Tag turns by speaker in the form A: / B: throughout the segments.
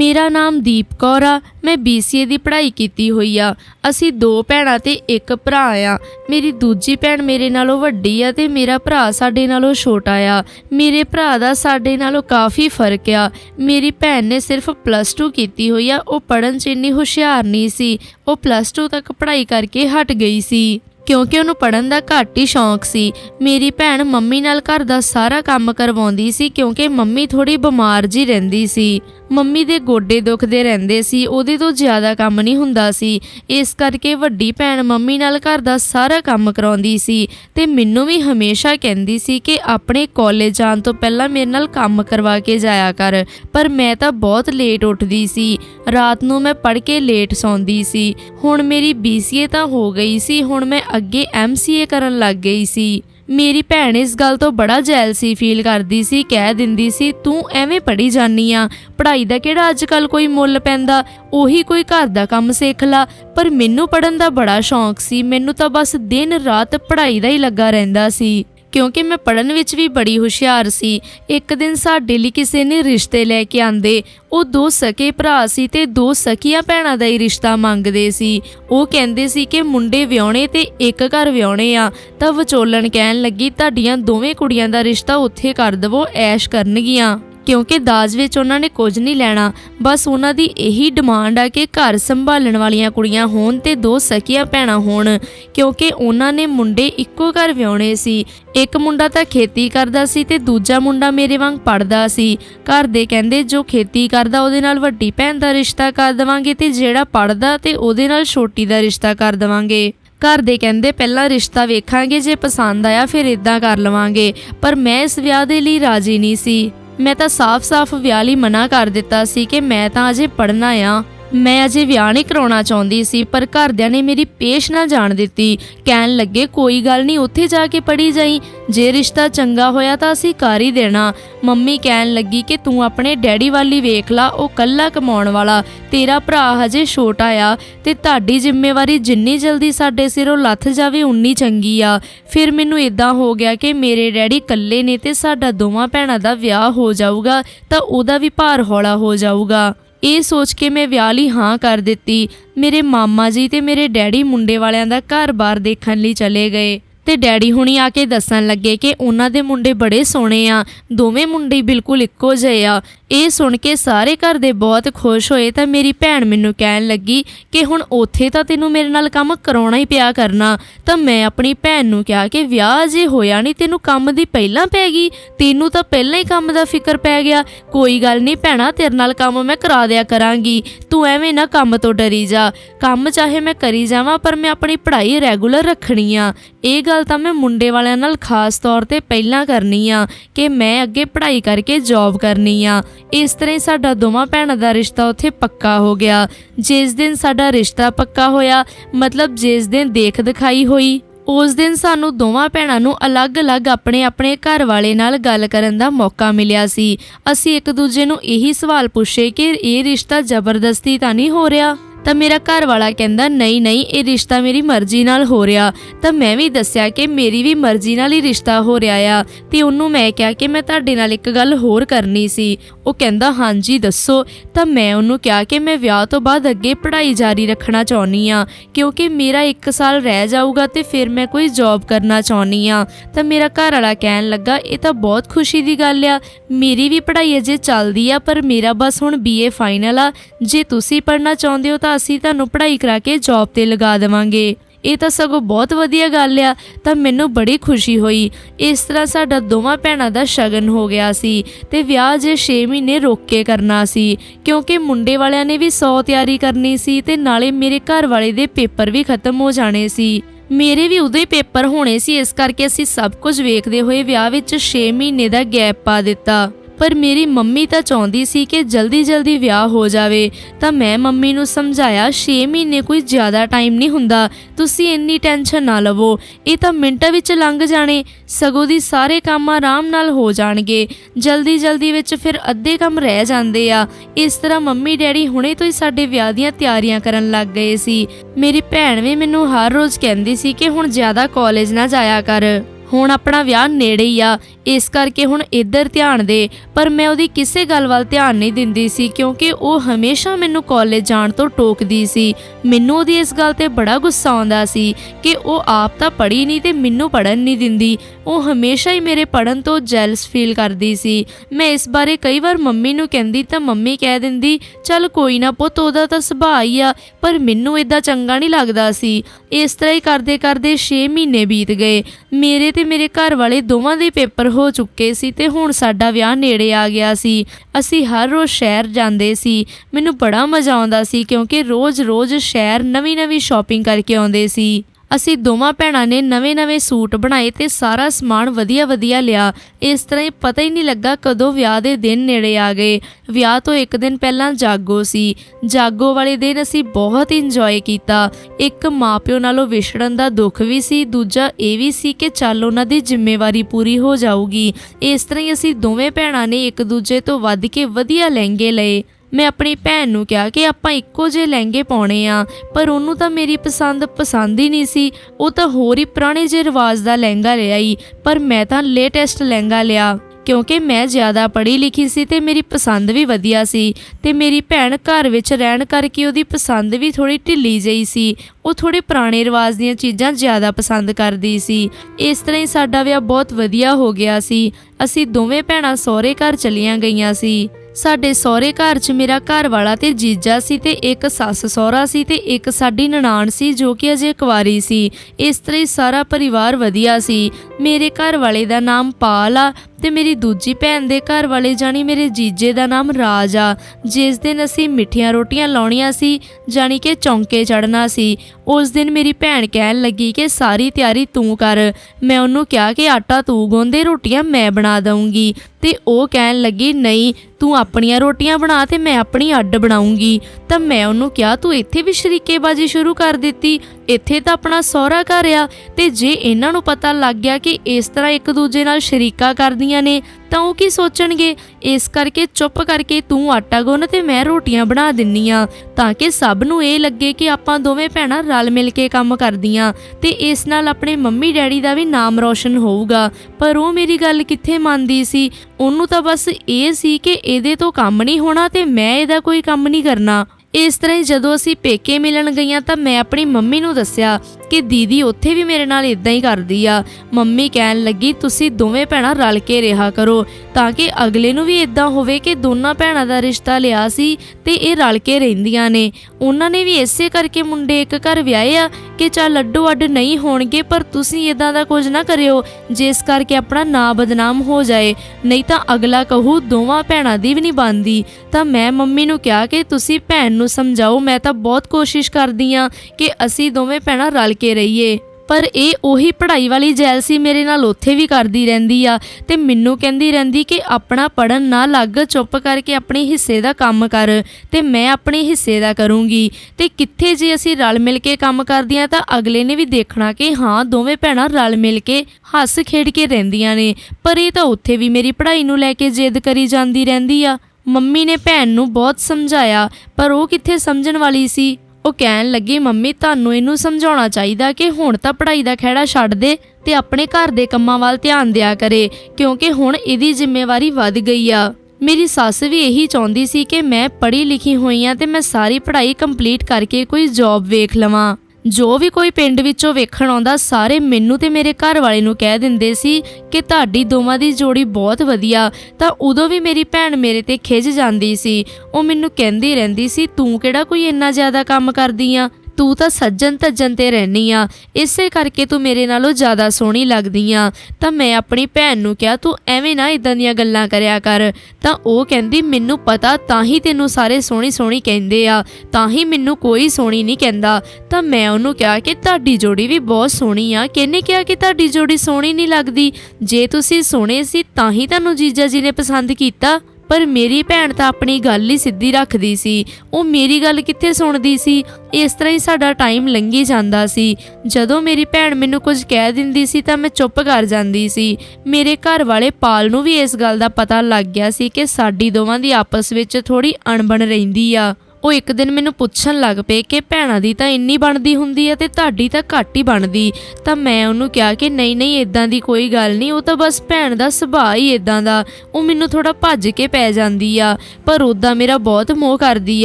A: ਮੇਰਾ ਨਾਮ ਦੀਪ ਕੌਰ ਆ, ਮੈਂ BCA ਦੀ ਪੜ੍ਹਾਈ ਕੀਤੀ ਹੋਈ ਆ। ਅਸੀਂ ਦੋ ਭੈਣਾਂ ਤੇ ਇੱਕ ਭਰਾ ਆ। ਮੇਰੀ ਦੂਜੀ ਭੈਣ ਮੇਰੇ ਨਾਲੋਂ ਵੱਡੀ ਆ ਤੇ ਮੇਰਾ ਭਰਾ ਸਾਡੇ ਨਾਲੋਂ ਛੋਟਾ ਆ। ਮੇਰੇ ਭਰਾ ਦਾ ਸਾਡੇ ਨਾਲੋਂ ਕਾਫੀ ਫ਼ਰਕ ਆ। ਮੇਰੀ ਭੈਣ ਨੇ ਸਿਰਫ ਪਲੱਸ 2 ਕੀਤੀ ਹੋਈ ਆ, ਉਹ ਪੜ੍ਹਨ 'ਚ ਇੰਨੀ ਹੁਸ਼ਿਆਰ ਨਹੀਂ ਸੀ। ਉਹ ਪਲੱਸ 2 ਤੱਕ ਪੜ੍ਹਾਈ ਕਰਕੇ ਹਟ ਗਈ ਸੀ। ਕਿਉਂਕਿ ਉਹਨੂੰ ਪੜਨ ਦਾ ਘੱਟ ਹੀ ਸ਼ੌਂਕ ਸੀ। ਮੇਰੀ ਭੈਣ ਮੰਮੀ ਨਾਲ ਘਰ ਦਾ ਸਾਰਾ ਕੰਮ ਕਰਵਾਉਂਦੀ ਸੀ ਕਿਉਂਕਿ ਮੰਮੀ ਥੋੜੀ ਬਿਮਾਰ ਜੀ ਰਹਿੰਦੀ ਸੀ। ਮੰਮੀ ਦੇ ਗੋਡੇ ਦੁਖਦੇ ਰਹਿੰਦੇ ਸੀ, ਉਹਦੇ ਤੋਂ ਜ਼ਿਆਦਾ ਕੰਮ ਨਹੀਂ ਹੁੰਦਾ ਸੀ। ਇਸ ਕਰਕੇ ਵੱਡੀ ਭੈਣ ਮੰਮੀ ਨਾਲ ਘਰ ਦਾ ਸਾਰਾ ਕੰਮ ਕਰਾਉਂਦੀ ਸੀ ਤੇ ਮੈਨੂੰ ਵੀ ਹਮੇਸ਼ਾ ਕਹਿੰਦੀ ਸੀ ਕਿ ਆਪਣੇ ਕਾਲਜ ਜਾਣ ਤੋਂ ਪਹਿਲਾਂ ਮੇਰੇ ਨਾਲ ਕੰਮ ਕਰਵਾ ਕੇ ਜਾਇਆ ਕਰ। ਪਰ ਮੈਂ ਤਾਂ ਬਹੁਤ ਲੇਟ ਉੱਠਦੀ ਸੀ। ਰਾਤ ਨੂੰ ਮੈਂ ਪੜ੍ਹ ਕੇ ਲੇਟ ਸੌਂਦੀ ਸੀ। ਹੁਣ ਮੇਰੀ BCA ਤਾਂ ਹੋ ਗਈ ਸੀ, ਹੁਣ ਮੈਂ ਅੱਗੇ MCA ਕਰਨ ਲੱਗ ਗਈ ਸੀ। ਮੇਰੀ ਭੈਣ ਇਸ ਗੱਲ ਤੋਂ ਬੜਾ ਜੈਲਸੀ ਫੀਲ ਕਰਦੀ ਸੀ, ਕਹਿ ਦਿੰਦੀ ਸੀ, ਤੂੰ ਐਵੇਂ ਪੜੀ ਜਾਨੀ ਆ। ਪੜ੍ਹਾਈ ਦਾ ਕਿਹੜਾ ਅੱਜ ਕੱਲ ਕੋਈ ਮੁੱਲ ਪੈਂਦਾ? ਉਹੀ ਕੋਈ ਘਰ ਦਾ ਕੰਮ ਸਿੱਖ ਲਾ। ਪਰ ਮੈਨੂੰ ਪੜਨ ਦਾ ਬੜਾ ਸ਼ੌਂਕ ਸੀ। ਮੈਨੂੰ ਤਾਂ ਬਸ ਦਿਨ ਰਾਤ ਪੜ੍ਹਾਈ ਦਾ ਹੀ ਲੱਗਾ ਰਹਿੰਦਾ ਸੀ। ਕਿਉਂਕਿ ਮੈਂ ਪੜਨ ਵਿੱਚ ਵੀ ਬੜੀ ਹੁਸ਼ਿਆਰ ਸੀ। ਇੱਕ ਦਿਨ ਸਾਡੇ ਲਈ ਕਿਸੇ ਨੇ ਰਿਸ਼ਤੇ ਲੈ ਕੇ ਆਂਦੇ। ਉਹ ਦੋ ਸਕੇ ਭਰਾ ਸੀ ਤੇ ਦੋ ਸਕੀਆਂ ਭੈਣਾਂ ਦਾ ਹੀ ਰਿਸ਼ਤਾ ਮੰਗਦੇ ਸੀ। ਉਹ ਕਹਿੰਦੇ ਸੀ ਕਿ ਮੁੰਡੇ ਵਿਆਹੁਣੇ ਤੇ ਇੱਕ ਘਰ ਵਿਆਹੁਣੇ ਆ। ਤਾਂ ਵਿਚੋਲਣ ਕਹਿਣ ਲੱਗੀ, ਤੁਹਾਡੀਆਂ ਦੋਵੇਂ ਕੁੜੀਆਂ ਦਾ ਰਿਸ਼ਤਾ ਉੱਥੇ ਕਰ ਦਵੋ, ਐਸ਼ ਕਰਨਗੀਆਂ। ਕਿਉਂਕਿ ਦਾਜ ਵਿੱਚ ਉਹਨਾਂ ਨੇ ਕੁਝ ਨਹੀਂ ਲੈਣਾ। ਬਸ ਉਹਨਾਂ ਦੀ ਇਹੀ ਡਿਮਾਂਡ ਆ ਕਿ ਘਰ ਸੰਭਾਲਣ ਵਾਲੀਆਂ ਕੁੜੀਆਂ ਹੋਣ ਤੇ ਦੋ ਸਕੀਆਂ ਭੈਣਾਂ ਹੋਣ, ਕਿਉਂਕਿ ਉਹਨਾਂ ਨੇ ਮੁੰਡੇ ਇੱਕੋ ਘਰ ਵਿਆਹੁਣੇ ਸੀ। ਇੱਕ ਮੁੰਡਾ ਤਾਂ ਖੇਤੀ ਕਰਦਾ ਸੀ ਤੇ ਦੂਜਾ ਮੁੰਡਾ ਮੇਰੇ ਵਾਂਗ ਪੜਦਾ ਸੀ। ਘਰ ਦੇ ਕਹਿੰਦੇ, ਜੋ ਖੇਤੀ ਕਰਦਾ ਉਹਦੇ ਨਾਲ ਵੱਡੀ ਭੈਣ ਦਾ ਰਿਸ਼ਤਾ ਕਰ ਦੇਵਾਂਗੇ ਤੇ ਜਿਹੜਾ ਪੜਦਾ ਤੇ ਉਹਦੇ ਨਾਲ ਛੋਟੀ ਦਾ ਰਿਸ਼ਤਾ ਕਰ ਦੇਵਾਂਗੇ। ਘਰ ਦੇ ਕਹਿੰਦੇ, ਪਹਿਲਾਂ ਰਿਸ਼ਤਾ ਵੇਖਾਂਗੇ, ਜੇ ਪਸੰਦ ਆਇਆ ਫਿਰ ਇਦਾਂ ਕਰ ਲਵਾਂਗੇ, ਪਰ ਮੈਂ ਇਸ ਵਿਆਹ ਦੇ ਲਈ ਰਾਜ਼ੀ ਨਹੀਂ ਸੀ। ਮੈਂ ਤਾਂ ਸਾਫ਼-ਸਾਫ਼ ਵਿਆਹ ਲਈ ਮਨਾ ਕਰ ਦਿੱਤਾ ਸੀ ਕਿ ਮੈਂ ਤਾਂ ਅਜੇ ਪੜਨਾ ਆ। ਮੈਂ ਅਜੇ ਵਿਆਹ ਨਹੀਂ ਕਰਾਉਣਾ ਚਾਹੁੰਦੀ ਸੀ, ਪਰ ਘਰਦਿਆਂ ਨੇ ਮੇਰੀ ਪੇਸ਼ ਨਾ ਜਾਣ ਦਿੱਤੀ। ਕਹਿਣ ਲੱਗੇ, ਕੋਈ ਗੱਲ ਨਹੀਂ, ਉੱਥੇ ਜਾ ਕੇ ਪੜੀ ਜਾਈ। ਜੇ ਰਿਸ਼ਤਾ ਚੰਗਾ ਹੋਇਆ ਤਾਂ ਅਸੀਂ ਕਰ ਹੀ ਦੇਣਾ। ਮੰਮੀ ਕਹਿਣ ਲੱਗੀ ਕਿ, ਤੂੰ ਆਪਣੇ ਡੈਡੀ ਵਾਲੀ ਵੇਖ ਲਾ, ਉਹ ਕੱਲਾ ਕਮਾਉਣ ਵਾਲਾ। ਤੇਰਾ ਭਰਾ ਹਜੇ ਛੋਟਾ ਆ ਤੇ ਤੁਹਾਡੀ ਜ਼ਿੰਮੇਵਾਰੀ ਜਿੰਨੀ ਜਲਦੀ ਸਾਡੇ ਸਿਰੋਂ ਲੱਥ ਜਾਵੇ, ਉਨੀ ਚੰਗੀ ਆ। ਫਿਰ ਮੈਨੂੰ ਇਦਾਂ ਹੋ ਗਿਆ ਕਿ ਮੇਰੇ ਡੈਡੀ ਇਕੱਲੇ ਨੇ ਤੇ ਸਾਡਾ ਦੋਵਾਂ ਭੈਣਾਂ ਦਾ ਵਿਆਹ ਹੋ ਜਾਊਗਾ ਤਾਂ ਉਹਦਾ ਵੀ ਭਾਰ ਹੌਲਾ ਹੋ ਜਾਊਗਾ। ਇਹ ਸੋਚ ਕੇ ਮੈਂ ਵਿਆਹ ਲਈ ਹਾਂ ਕਰ ਦਿੱਤੀ। ਮੇਰੇ ਮਾਮਾ ਜੀ ਤੇ ਮੇਰੇ ਡੈਡੀ ਮੁੰਡੇ ਵਾਲਿਆਂ ਦਾ ਘਰ-ਬਾਰ ਦੇਖਣ ਲਈ ਚਲੇ ਗਏ। ਤੇ ਡੈਡੀ ਹੁਣੀ ਆ ਕੇ ਦੱਸਣ ਲੱਗੇ ਕਿ ਉਹਨਾਂ ਦੇ ਮੁੰਡੇ ਬੜੇ ਸੋਹਣੇ ਆ। ਦੋਵੇਂ ਮੁੰਡੇ ਬਿਲਕੁਲ ਇੱਕੋ ਜਿਹੇ ਆ। ਇਹ ਸੁਣ ਕੇ ਸਾਰੇ ਘਰ ਦੇ ਬਹੁਤ ਖੁਸ਼ ਹੋਏ ਤਾਂ ਮੇਰੀ ਭੈਣ ਮੈਨੂੰ ਕਹਿਣ ਲੱਗੀ ਕਿ ਹੁਣ ਉੱਥੇ ਤਾਂ ਤੈਨੂੰ ਮੇਰੇ ਨਾਲ ਕੰਮ ਕਰਾਉਣਾ ਹੀ ਪਿਆ ਕਰਨਾ, ਤਾਂ ਮੈਂ ਆਪਣੀ ਭੈਣ ਨੂੰ ਕਿਹਾ ਕਿ ਵਿਆਹ ਜੇ ਹੋਇਆ ਨਹੀਂ ਤੈਨੂੰ ਕੰਮ ਦੀ ਪਹਿਲਾਂ ਪੈ ਗਈ, ਤੈਨੂੰ ਤਾਂ ਪਹਿਲਾਂ ਹੀ ਕੰਮ ਦਾ ਫਿਕਰ ਪੈ ਗਿਆ। ਕੋਈ ਗੱਲ ਨਹੀਂ ਭੈਣਾ, ਤੇਰੇ ਨਾਲ ਕੰਮ ਮੈਂ ਕਰਾ ਦਿਆ ਕਰਾਂਗੀ, ਤੂੰ ਐਵੇਂ ਨਾ ਕੰਮ ਤੋਂ ਡਰੀ ਜਾ। ਕੰਮ ਚਾਹੇ ਮੈਂ ਕਰੀ ਜਾਵਾਂ, ਪਰ ਮੈਂ ਆਪਣੀ ਪੜ੍ਹਾਈ ਰੈਗੂਲਰ ਰੱਖਣੀ ਆ। ਇਹ ਗੱਲ ਤਾਂ ਮੈਂ ਮੁੰਡੇ ਵਾਲਿਆਂ ਨਾਲ ਖਾਸ ਤੌਰ ਤੇ ਪਹਿਲਾਂ ਕਰਨੀ ਆ ਕਿ ਮੈਂ ਅੱਗੇ ਪੜ੍ਹਾਈ ਕਰਕੇ ਜੌਬ ਕਰਨੀ ਆ। ਇਸ ਤਰ੍ਹਾਂ ਹੀ ਸਾਡਾ ਦੋਵਾਂ ਭੈਣਾਂ ਦਾ ਰਿਸ਼ਤਾ ਉੱਥੇ ਪੱਕਾ ਹੋ ਗਿਆ। ਜਿਸ ਦਿਨ ਸਾਡਾ ਰਿਸ਼ਤਾ ਪੱਕਾ ਹੋਇਆ, ਮਤਲਬ ਜਿਸ ਦਿਨ ਦੇਖ ਦਿਖਾਈ ਹੋਈ, ਉਸ ਦਿਨ ਸਾਨੂੰ ਦੋਵਾਂ ਭੈਣਾਂ ਨੂੰ ਅਲੱਗ-ਅਲੱਗ ਆਪਣੇ-ਆਪਣੇ ਘਰ ਵਾਲੇ ਨਾਲ ਗੱਲ ਕਰਨ ਦਾ ਮੌਕਾ ਮਿਲਿਆ ਸੀ। ਅਸੀਂ ਇੱਕ ਦੂਜੇ ਨੂੰ ਇਹੀ ਸਵਾਲ ਪੁੱਛੇ ਕਿ ਇਹ ਰਿਸ਼ਤਾ ਜ਼ਬਰਦਸਤੀ ਤਾਂ ਨਹੀਂ ਹੋ ਰਿਹਾ? ਤਾਂ ਮੇਰਾ ਘਰ ਵਾਲਾ ਕਹਿੰਦਾ, ਨਹੀਂ ਨਹੀਂ, ਇਹ ਰਿਸ਼ਤਾ ਮੇਰੀ ਮਰਜ਼ੀ ਨਾਲ ਹੋ ਰਿਹਾ। ਤਾਂ ਮੈਂ ਵੀ ਦੱਸਿਆ ਕਿ ਮੇਰੀ ਵੀ ਮਰਜ਼ੀ ਨਾਲ ਹੀ ਰਿਸ਼ਤਾ ਹੋ ਰਿਹਾ ਆ ਤੇ ਉਹਨੂੰ ਮੈਂ ਕਿਹਾ ਕਿ ਮੈਂ ਤੁਹਾਡੇ ਨਾਲ ਇੱਕ ਗੱਲ ਹੋਰ ਕਰਨੀ ਸੀ। ਉਹ ਕਹਿੰਦਾ, ਹਾਂਜੀ, ਦੱਸੋ। ਤਾਂ ਮੈਂ ਉਹਨੂੰ ਕਿਹਾ ਕਿ ਮੈਂ ਵਿਆਹ ਤੋਂ ਬਾਅਦ ਅੱਗੇ ਪੜ੍ਹਾਈ ਜਾਰੀ ਰੱਖਣਾ ਚਾਹੁੰਦੀ ਆ ਕਿਉਂਕਿ ਮੇਰਾ 1 ਸਾਲ ਰਹਿ ਜਾਊਗਾ ਤੇ ਫਿਰ ਮੈਂ ਕੋਈ ਜੌਬ ਕਰਨਾ ਚਾਹੁੰਦੀ ਆ ਤਾਂ ਮੇਰਾ ਘਰ ਵਾਲਾ ਕਹਿਣ ਲੱਗਾ, ਇਹ ਤਾਂ ਬਹੁਤ ਖੁਸ਼ੀ ਦੀ ਗੱਲ ਆ। ਮੇਰੀ ਵੀ ਪੜ੍ਹਾਈ ਅਜੇ ਚੱਲਦੀ ਆ, ਪਰ ਮੇਰਾ ਬਸ ਹੁਣ ਬੀਏ ਫਾਈਨਲ ਆ। ਜੇ ਤੁਸੀਂ ਪੜ੍ਹਨਾ ਚਾਹੁੰਦੇ ਹੋ ਤਾਂ ਅਸੀਂ ਤੁਹਾਨੂੰ ਪੜ੍ਹਾਈ ਕਰਾ ਕੇ ਜੌਬ ਤੇ ਲਗਾ ਦੇਵਾਂਗੇ। ਇਹ ਤਾਂ ਸਗੋਂ ਬਹੁਤ ਵਧੀਆ ਗੱਲ ਆ, ਤਾਂ ਮੈਨੂੰ ਬੜੀ ਖੁਸ਼ੀ ਹੋਈ। ਇਸ ਤਰ੍ਹਾਂ ਸਾਡਾ ਦੋਵਾਂ ਭੈਣਾਂ ਦਾ ਸ਼ਗਨ ਹੋ ਗਿਆ ਸੀ ਤੇ ਵਿਆਹ ਜੇ 6 ਮਹੀਨੇ ਰੋਕ ਕੇ ਕਰਨਾ ਸੀ, ਕਿਉਂਕਿ ਮੁੰਡੇ ਵਾਲਿਆਂ ਨੇ ਵੀ 100 ਤਿਆਰੀ ਕਰਨੀ ਸੀ ਤੇ ਨਾਲੇ ਮੇਰੇ ਘਰ ਵਾਲੇ ਦੇ ਪੇਪਰ ਵੀ ਖਤਮ ਹੋ ਜਾਣੇ ਸੀ। ਮੇਰੇ ਵੀ ਉਦੋਂ ਹੀ ਪੇਪਰ ਹੋਣੇ ਸੀ, ਇਸ ਕਰਕੇ ਅਸੀਂ ਸਭ ਕੁਝ ਵੇਖਦੇ ਹੋਏ ਵਿਆਹ ਵਿੱਚ 6 ਮਹੀਨੇ ਦਾ ਗੈਪ ਪਾ ਦਿੱਤਾ। ਪਰ ਮੇਰੀ ਮੰਮੀ ਤਾਂ ਚਾਹੁੰਦੀ ਸੀ ਕਿ ਜਲਦੀ-ਜਲਦੀ ਵਿਆਹ ਹੋ ਜਾਵੇ। ਤਾਂ ਮੈਂ ਮੰਮੀ ਨੂੰ ਸਮਝਾਇਆ 6 ਮਹੀਨੇ ਕੋਈ ਜ਼ਿਆਦਾ ਟਾਈਮ ਨਹੀਂ ਹੁੰਦਾ। ਤੁਸੀਂ ਇੰਨੀ ਟੈਨਸ਼ਨ ਨਾ ਲਵੋ। ਇਹ ਤਾਂ ਮਿੰਟਾਂ ਵਿੱਚ ਲੰਘ ਜਾਣੇ। ਸਗੋਂ ਦੀ ਸਾਰੇ ਕੰਮ ਆਰਾਮ ਨਾਲ ਹੋ ਜਾਣਗੇ। ਜਲਦੀ-ਜਲਦੀ ਵਿੱਚ ਫਿਰ ਅੱਧੇ ਕੰਮ ਰਹਿ ਜਾਂਦੇ ਆ। ਇਸ ਤਰ੍ਹਾਂ ਮੰਮੀ ਡੈਡੀ ਹੁਣੇ ਤੋਂ ਹੀ ਸਾਡੇ ਵਿਆਹ ਦੀਆਂ ਤਿਆਰੀਆਂ ਕਰਨ ਲੱਗ ਗਏ ਸੀ। ਮੇਰੀ ਭੈਣ ਵੀ ਮੈਨੂੰ ਹਰ ਰੋਜ਼ ਕਹਿੰਦੀ ਸੀ ਕਿ ਹੁਣ ਜ਼ਿਆਦਾ ਕਾਲਜ ਨਾ ਜਾਇਆ ਕਰ। ਹੁਣ ਆਪਣਾ ਵਿਆਹ ਨੇੜੇ ਹੀ ਆ। ਇਸ ਕਰਕੇ ਹੁਣ ਇੱਧਰ ਧਿਆਨ ਦੇ। ਪਰ ਮੈਂ ਉਹਦੀ ਕਿਸੇ ਗੱਲ ਵੱਲ ਧਿਆਨ ਨਹੀਂ ਦਿੰਦੀ ਸੀ, ਕਿਉਂਕਿ ਉਹ ਹਮੇਸ਼ਾ ਮੈਨੂੰ ਕਾਲਜ ਜਾਣ ਤੋਂ ਟੋਕਦੀ ਸੀ। ਮੈਨੂੰ ਉਹਦੀ ਇਸ ਗੱਲ ਤੇ ਬੜਾ ਗੁੱਸਾ ਆਉਂਦਾ ਸੀ ਕਿ ਉਹ ਆਪ ਤਾਂ ਪੜ੍ਹੀ ਨਹੀਂ ਤੇ ਮੈਨੂੰ ਪੜਨ ਨਹੀਂ ਦਿੰਦੀ। ਉਹ ਹਮੇਸ਼ਾ ਹੀ ਮੇਰੇ ਪੜਨ ਤੋਂ ਜੈਲਸ ਫੀਲ ਕਰਦੀ ਸੀ। ਮੈਂ ਇਸ ਬਾਰੇ ਕਈ ਵਾਰ ਮੰਮੀ ਨੂੰ ਕਹਿੰਦੀ ਤਾਂ ਮੰਮੀ ਕਹਿ ਦਿੰਦੀ, ਚੱਲ ਕੋਈ ਨਾ ਪੁੱਤ, ਉਹਦਾ ਤਾਂ ਸੁਭਾਅ ਹੀ ਆ, ਪਰ ਮੈਨੂੰ ਇਦਾਂ ਚੰਗਾ ਨਹੀਂ ਲੱਗਦਾ ਸੀ। ਇਸ ਤਰ੍ਹਾਂ ਹੀ ਕਰਦੇ ਕਰਦੇ 6 ਮਹੀਨੇ ਬੀਤ ਗਏ। ਮੇਰੇ ਤੇ ਮੇਰੇ ਘਰ ਵਾਲੇ ਦੋਵਾਂ ਦੇ ਪੇਪਰ ਹੋ ਚੁੱਕੇ ਸੀ ਤੇ ਹੁਣ ਸਾਡਾ ਵਿਆਹ ਨੇੜੇ ਆ ਗਿਆ ਸੀ। ਅਸੀਂ ਹਰ ਰੋਜ਼ ਸ਼ਹਿਰ ਜਾਂਦੇ ਸੀ। ਮੈਨੂੰ ਬੜਾ ਮਜ਼ਾ ਆਉਂਦਾ ਸੀ ਕਿਉਂਕਿ ਰੋਜ਼-ਰੋਜ਼ ਸ਼ਹਿਰ ਨਵੀਂ-ਨਵੀਂ ਸ਼ਾਪਿੰਗ ਕਰਕੇ ਆਉਂਦੇ ਸੀ। ਅਸੀਂ ਦੋਵਾਂ ਭੈਣਾਂ ਨੇ ਨਵੇਂ-ਨਵੇਂ ਸੂਟ ਬਣਾਏ ਤੇ ਸਾਰਾ ਸਮਾਨ ਵਧੀਆ-ਵਧੀਆ ਲਿਆ। ਇਸ ਤਰ੍ਹਾਂ ਹੀ ਪਤਾ ਹੀ ਨਹੀਂ ਲੱਗਾ ਕਦੋਂ ਵਿਆਹ ਦੇ ਦਿਨ ਨੇੜੇ ਆ ਗਏ। ਵਿਆਹ ਤੋਂ ਇੱਕ ਦਿਨ ਪਹਿਲਾਂ ਜਾਗੋ ਸੀ। ਜਾਗੋ ਵਾਲੇ ਦਿਨ ਅਸੀਂ ਬਹੁਤ ਇੰਜੋਏ ਕੀਤਾ। ਇੱਕ ਮਾਪਿਓ ਨਾਲੋਂ ਵਿਛੜਨ ਦਾ ਦੁੱਖ ਵੀ ਸੀ, ਦੂਜਾ ਇਹ ਵੀ ਸੀ ਕਿ ਚੱਲ ਉਹਨਾਂ ਦੀ ਜ਼ਿੰਮੇਵਾਰੀ ਪੂਰੀ ਹੋ ਜਾਊਗੀ। ਇਸ ਤਰ੍ਹਾਂ ਹੀ ਅਸੀਂ ਦੋਵੇਂ ਭੈਣਾਂ ਨੇ ਇੱਕ ਦੂਜੇ ਤੋਂ ਵੱਧ ਕੇ ਵਧੀਆ ਲਹਿੰਗੇ ਲਏ। ਮੈਂ ਆਪਣੀ ਭੈਣ ਨੂੰ ਕਿਹਾ ਕਿ ਆਪਾਂ ਇੱਕੋ ਜਿਹੇ ਲਹਿੰਗੇ ਪਾਉਣੇ ਆ, ਪਰ ਉਹਨੂੰ ਤਾਂ ਮੇਰੀ ਪਸੰਦ ਪਸੰਦ ਹੀ ਨਹੀਂ ਸੀ। ਉਹ ਤਾਂ ਹੋਰ ਹੀ ਪੁਰਾਣੇ ਜਿਹੇ ਰਿਵਾਜ ਦਾ ਲਹਿੰਗਾ ਲਿਆ ਹੀ ਪਰ ਮੈਂ ਤਾਂ ਲੇਟੈਸਟ ਲਹਿੰਗਾ ਲਿਆ। ਕਿਉਂਕਿ ਮੈਂ ਜ਼ਿਆਦਾ ਪੜ੍ਹੀ ਲਿਖੀ ਸੀ ਤੇ ਮੇਰੀ ਪਸੰਦ ਵੀ ਵਧੀਆ ਸੀ ਤੇ ਮੇਰੀ ਭੈਣ ਘਰ ਵਿੱਚ ਰਹਿਣ ਕਰਕੇ ਉਹਦੀ ਪਸੰਦ ਵੀ ਥੋੜੀ ਢਿੱਲੀ ਜਿਹੀ ਸੀ। ਉਹ ਥੋੜੇ ਪੁਰਾਣੇ ਰਿਵਾਜ ਦੀਆਂ ਚੀਜ਼ਾਂ ਜ਼ਿਆਦਾ ਪਸੰਦ ਕਰਦੀ ਸੀ। ਇਸ ਤਰ੍ਹਾਂ ਹੀ ਸਾਡਾ ਵਿਆਹ ਬਹੁਤ ਵਧੀਆ ਹੋ ਗਿਆ ਸੀ। ਅਸੀਂ ਦੋਵੇਂ ਭੈਣਾਂ ਸਹੁਰੇ ਘਰ ਚਲੀਆਂ ਗਈਆਂ ਸੀ। ਸਾਡੇ ਸਹੁਰੇ ਘਰ 'ਚ ਮੇਰਾ ਘਰ ਵਾਲਾ ਤੇ ਜੀਜਾ ਸੀ ਤੇ ਇੱਕ ਸੱਸ ਸਹੁਰਾ ਸੀ ਤੇ ਇੱਕ ਸਾਡੀ ਨਨਾਣ ਸੀ ਜੋ ਕਿ ਅਜੇ ਕੁਵਾਰੀ ਸੀ। ਇਸ ਤਰ੍ਹਾਂ ਹੀ ਸਾਰਾ ਪਰਿਵਾਰ ਵਧੀਆ ਸੀ। ਮੇਰੇ ਘਰ ਵਾਲੇ ਦਾ ਨਾਮ ਪਾਲ ਆ ਤੇ ਮੇਰੀ ਦੂਜੀ ਭੈਣ ਦੇ ਘਰ ਵਾਲੇ ਜਾਨੀ ਮੇਰੇ ਜੀਜੇ ਦਾ ਨਾਮ ਰਾਜ ਆ। ਜਿਸ ਦਿਨ ਅਸੀਂ ਮਿੱਠੀਆਂ ਰੋਟੀਆਂ ਲਾਉਣੀਆਂ ਸੀ ਜਾਨੀ ਕਿ ਚੌਂਕੇ ਚੜਨਾ ਸੀ, ਉਸ ਦਿਨ ਮੇਰੀ ਭੈਣ ਕਹਿਣ ਲੱਗੀ ਕਿ ਸਾਰੀ ਤਿਆਰੀ ਤੂੰ ਕਰ। ਮੈਂ ਉਹਨੂੰ ਕਿਹਾ ਕਿ ਆਟਾ ਤੂੰ ਗੁੰਦੇ ਰੋਟੀਆਂ ਮੈਂ ਬਣਾ ਦਊਂਗੀ। ਤੇ ਉਹ ਕਹਿਣ ਲੱਗੀ, ਨਹੀਂ, ਤੂੰ ਆਪਣੀਆਂ ਰੋਟੀਆਂ ਬਣਾ ਤੇ ਮੈਂ ਆਪਣੀ ਅੱਡ ਬਣਾਉਂਗੀ ਤਾਂ ਮੈਂ ਉਹਨੂੰ ਕਿਹਾ, ਤੂੰ ਇੱਥੇ ਵੀ ਸ਼ਰੀਕੇਬਾਜ਼ੀ ਸ਼ੁਰੂ ਕਰ ਦਿੱਤੀ। ਇੱਥੇ ਤਾਂ ਆਪਣਾ ਸਹੁਰਾ ਘਰ ਆ ਤੇ ਜੇ ਇਹਨਾਂ ਨੂੰ ਪਤਾ ਲੱਗ ਗਿਆ ਕਿ ਇਸ ਤਰ੍ਹਾਂ ਇੱਕ ਦੂਜੇ ਨਾਲ ਸ਼ਰੀਕਾ ਕਰਦੀਆਂ ਨੇ, ਤਾਂ ਉਹ ਕੀ ਸੋਚਣਗੇ? ਇਸ ਕਰਕੇ ਚੁੱਪ ਕਰਕੇ ਤੂੰ ਆਟਾ ਗੁੰਨ ਤੇ ਮੈਂ ਰੋਟੀਆਂ ਬਣਾ ਦਿੰਨੀ ਆ, ਤਾਂ ਕਿ ਸਭ ਨੂੰ ਇਹ ਲੱਗੇ ਕਿ ਆਪਾਂ ਦੋਵੇਂ ਭੈਣਾਂ ਰਲ ਮਿਲ ਕੇ ਕੰਮ ਕਰਦੀਆਂ, ਤੇ ਇਸ ਨਾਲ ਆਪਣੇ ਮੰਮੀ ਡੈਡੀ ਦਾ ਵੀ ਨਾਮ ਰੌਸ਼ਨ ਹੋਊਗਾ। ਪਰ ਉਹ ਮੇਰੀ ਗੱਲ ਕਿੱਥੇ ਮੰਨਦੀ ਸੀ? ਉਹਨੂੰ ਤਾਂ ਬਸ ਇਹ ਸੀ ਕਿ ਇਹਦੇ ਤੋਂ ਕੰਮ ਨਹੀਂ ਹੋਣਾ ਤੇ ਮੈਂ ਇਹਦਾ ਕੋਈ ਕੰਮ ਨਹੀਂ ਕਰਨਾ। ਇਸ ਤਰ੍ਹਾਂ ਹੀ ਜਦੋਂ ਅਸੀਂ ਪੇਕੇ ਮਿਲਣ ਗਈਆਂ ਤਾਂ ਮੈਂ ਆਪਣੀ ਮੰਮੀ ਨੂੰ ਦੱਸਿਆ ਕਿ ਦੀਦੀ ਉੱਥੇ ਵੀ ਮੇਰੇ ਨਾਲ ਇਦਾਂ ਹੀ ਕਰਦੀ ਆ। ਮੰਮੀ ਕਹਿਣ ਲੱਗੀ, ਤੁਸੀਂ ਦੋਵੇਂ ਭੈਣਾਂ ਰਲ ਕੇ ਰਿਹਾ ਕਰੋ ਤਾਂ ਕਿ ਅਗਲੇ ਨੂੰ ਵੀ ਇਦਾਂ ਹੋਵੇ ਕਿ ਦੋਨਾਂ ਭੈਣਾਂ ਦਾ ਰਿਸ਼ਤਾ ਲਿਆ ਸੀ ਤੇ ਇਹ ਰਲ ਕੇ ਰਹਿੰਦੀਆਂ ਨੇ। ਉਹਨਾਂ ਨੇ ਵੀ ਇਸੇ ਕਰਕੇ ਮੁੰਡੇ ਇੱਕ ਘਰ ਵਿਆਹੇ ਆ ਕਿ ਚੱਲ ਅੱਡੋ ਅੱਡ ਨਹੀਂ ਹੋਣਗੇ, ਪਰ ਤੁਸੀਂ ਇਦਾਂ ਦਾ ਕੁਝ ਨਾ ਕਰਿਓ, ਜਿਸ ਕਰਕੇ ਆਪਣਾ ਨਾਂ ਬਦਨਾਮ ਹੋ ਜਾਏ। ਨਹੀਂ ਤਾਂ ਅਗਲਾ ਕਹੂ, ਦੋਵਾਂ ਭੈਣਾਂ ਦੀ ਵੀ ਨਹੀਂ ਬਣਦੀ। ਤਾਂ ਮੈਂ ਮੰਮੀ ਨੂੰ ਕਿਹਾ ਕਿ, ਤੁਸੀਂ ਭੈਣ ਨੂੰ ਸਮਝਾਓ, ਮੈਂ ਤਾਂ ਬਹੁਤ ਕੋਸ਼ਿਸ਼ ਕਰਦੀ ਆ ਕਿ ਅਸੀਂ ਦੋਵੇਂ ਭੈਣਾਂ ਰਲ ਕੇ ਰਹੀਏ। ਪਰ ਇਹ ਉਹੀ ਪੜ੍ਹਾਈ ਵਾਲੀ ਜੈਲਸੀ ਮੇਰੇ ਨਾਲ ਉੱਥੇ ਵੀ ਕਰਦੀ ਰਹਿੰਦੀ ਆ ਤੇ ਮੈਨੂੰ ਕਹਿੰਦੀ ਰਹਿੰਦੀ ਕਿ ਆਪਣਾ ਪੜਨ ਨਾ ਲੱਗ, ਚੁੱਪ ਕਰਕੇ ਆਪਣੇ ਹਿੱਸੇ ਦਾ ਕੰਮ ਕਰ ਤੇ ਮੈਂ ਆਪਣੇ ਹਿੱਸੇ ਦਾ ਕਰੂੰਗੀ। ਤੇ ਕਿੱਥੇ ਜੇ ਅਸੀਂ ਰਲ ਮਿਲ ਕੇ ਕੰਮ ਕਰਦੀਆਂ ਤਾਂ ਅਗਲੇ ਨੇ ਵੀ ਦੇਖਣਾ ਕਿ ਹਾਂ, ਦੋਵੇਂ ਭੈਣਾਂ ਰਲ ਮਿਲ ਕੇ ਹੱਸ ਖੇਡ ਕੇ ਰਹਿੰਦੀਆਂ ਨੇ। ਪਰ ਇਹ ਤਾਂ ਉੱਥੇ ਵੀ ਮੇਰੀ ਪੜ੍ਹਾਈ ਨੂੰ ਲੈ ਕੇ ਜਿੱਦ ਕਰੀ ਜਾਂਦੀ ਰਹਿੰਦੀ ਆ। ਮੰਮੀ ਨੇ ਭੈਣ ਨੂੰ ਬਹੁਤ ਸਮਝਾਇਆ, ਪਰ ਉਹ ਕਿੱਥੇ ਸਮਝਣ ਵਾਲੀ ਸੀ? ਉਹ ਕਹਿਣ ਲੱਗੀ, ਮੰਮੀ, ਤੁਹਾਨੂੰ ਇਹਨੂੰ ਸਮਝਾਉਣਾ ਚਾਹੀਦਾ ਕਿ ਹੁਣ ਤਾਂ ਪੜ੍ਹਾਈ ਦਾ ਖਹਿੜਾ ਛੱਡ ਦੇ ਤੇ ਆਪਣੇ ਘਰ ਦੇ ਕੰਮਾਂ ਵੱਲ ਧਿਆਨ ਦਿਆ ਕਰੇ, ਕਿਉਂਕਿ ਹੁਣ ਇਹਦੀ ਜ਼ਿੰਮੇਵਾਰੀ ਵੱਧ ਗਈ ਆ। ਮੇਰੀ ਸੱਸ ਵੀ ਇਹੀ ਚਾਹੁੰਦੀ ਸੀ ਕਿ ਮੈਂ ਪੜ੍ਹੀ ਲਿਖੀ ਹੋਈ ਆ ਤੇ ਮੈਂ ਸਾਰੀ ਪੜ੍ਹਾਈ ਕੰਪਲੀਟ ਕਰਕੇ ਕੋਈ ਜੌਬ ਵੇਖ ਲਵਾਂ। ਜੋ ਵੀ ਕੋਈ ਪਿੰਡ ਵਿੱਚੋਂ ਵੇਖਣ ਆਉਂਦਾ, ਸਾਰੇ ਮੈਨੂੰ ਤੇ ਮੇਰੇ ਘਰ ਵਾਲੇ ਨੂੰ ਕਹਿ ਦਿੰਦੇ ਸੀ ਕਿ ਤੁਹਾਡੀ ਦੋਵਾਂ ਦੀ ਜੋੜੀ ਬਹੁਤ ਵਧੀਆ, ਤਾਂ ਉਦੋਂ ਵੀ ਮੇਰੀ ਭੈਣ ਮੇਰੇ ਤੇ ਖਿੱਚ ਜਾਂਦੀ ਸੀ। ਉਹ ਮੈਨੂੰ ਕਹਿੰਦੀ ਰਹਿੰਦੀ ਸੀ, ਤੂੰ ਕਿਹੜਾ ਕੋਈ ਇੰਨਾ ਜ਼ਿਆਦਾ ਕੰਮ ਕਰਦੀ ਆ? ਤੂੰ ਤਾਂ ਸੱਜਣ ਧੱਜਣ ਤੇ ਰਹਿਨੀ ਆ। ਇਸੇ ਕਰਕੇ ਤੂੰ ਮੇਰੇ ਨਾਲੋਂ ਜ਼ਿਆਦਾ ਸੋਹਣੀ ਲੱਗਦੀ ਆ। ਤਾਂ ਮੈਂ ਆਪਣੀ ਭੈਣ ਨੂੰ ਕਿਹਾ, ਤੂੰ ਐਵੇਂ ਨਾ ਇਦਾਂ ਦੀਆਂ ਗੱਲਾਂ ਕਰਿਆ ਕਰ। ਤਾਂ ਉਹ ਕਹਿੰਦੀ, ਮੈਨੂੰ ਪਤਾ, ਤਾਂ ਹੀ ਤੈਨੂੰ ਸਾਰੇ ਸੋਹਣੀ ਸੋਹਣੀ ਕਹਿੰਦੇ ਆ। ਤਾਂ ਹੀ ਮੈਨੂੰ ਕੋਈ ਸੋਹਣੀ ਨਹੀਂ ਕਹਿੰਦਾ। ਤਾਂ ਮੈਂ ਉਹਨੂੰ ਕਿਹਾ ਕਿ ਤੁਹਾਡੀ ਜੋੜੀ ਵੀ ਬਹੁਤ ਸੋਹਣੀ ਆ। ਕਿਹਨੇ ਕਿਹਾ ਕਿ ਤੁਹਾਡੀ ਜੋੜੀ ਸੋਹਣੀ ਨਹੀਂ ਲੱਗਦੀ? ਜੇ ਤੁਸੀਂ ਸੋਹਣੇ ਸੀ, ਤਾਂ ਹੀ ਤੁਹਾਨੂੰ ਜੀਜਾ ਜੀ ਨੇ ਪਸੰਦ ਕੀਤਾ। ਪਰ ਮੇਰੀ ਭੈਣ ਤਾਂ ਆਪਣੀ ਗੱਲ ਹੀ ਸਿੱਧੀ ਰੱਖਦੀ ਸੀ। ਉਹ ਮੇਰੀ ਗੱਲ ਕਿੱਥੇ ਸੁਣਦੀ ਸੀ? ਇਸ ਤਰ੍ਹਾਂ ਹੀ ਸਾਡਾ ਟਾਈਮ ਲੰਘੀ ਜਾਂਦਾ ਸੀ। ਜਦੋਂ ਮੇਰੀ ਭੈਣ ਮੈਨੂੰ ਕੁਝ ਕਹਿ ਦਿੰਦੀ ਸੀ ਤਾਂ ਮੈਂ ਚੁੱਪ ਕਰ ਜਾਂਦੀ ਸੀ। ਮੇਰੇ ਘਰ ਵਾਲੇ ਪਾਲ ਨੂੰ ਵੀ ਇਸ ਗੱਲ ਦਾ ਪਤਾ ਲੱਗ ਗਿਆ ਸੀ ਕਿ ਸਾਡੀ ਦੋਵਾਂ ਦੀ ਆਪਸ ਵਿੱਚ ਥੋੜੀ ਅਣਬਣ ਰਹਿੰਦੀ ਆ। ਉਹ ਇੱਕ ਦਿਨ ਮੈਨੂੰ ਪੁੱਛਣ ਲੱਗ ਪਏ ਕਿ ਭੈਣਾਂ ਦੀ ਤਾਂ ਇੰਨੀ ਬਣਦੀ ਹੁੰਦੀ ਹੈ ਤੇ ਤੁਹਾਡੀ ਤਾਂ ਘੱਟ ਹੀ ਬਣਦੀ। ਤਾਂ ਮੈਂ ਉਹਨੂੰ ਕਿਹਾ ਕਿ ਨਹੀਂ ਨਹੀਂ ਇਦਾਂ ਦੀ ਕੋਈ ਗੱਲ ਨਹੀਂ, ਉਹ ਤਾਂ ਬਸ ਭੈਣ ਦਾ ਸੁਭਾਅ ਹੀ ਇਦਾਂ ਦਾ। ਉਹ ਮੈਨੂੰ ਥੋੜਾ ਭੱਜ ਕੇ ਪੈ ਜਾਂਦੀ ਆ, ਪਰ ਉਦਾਂ ਮੇਰਾ ਬਹੁਤ ਮੋਹ ਕਰਦੀ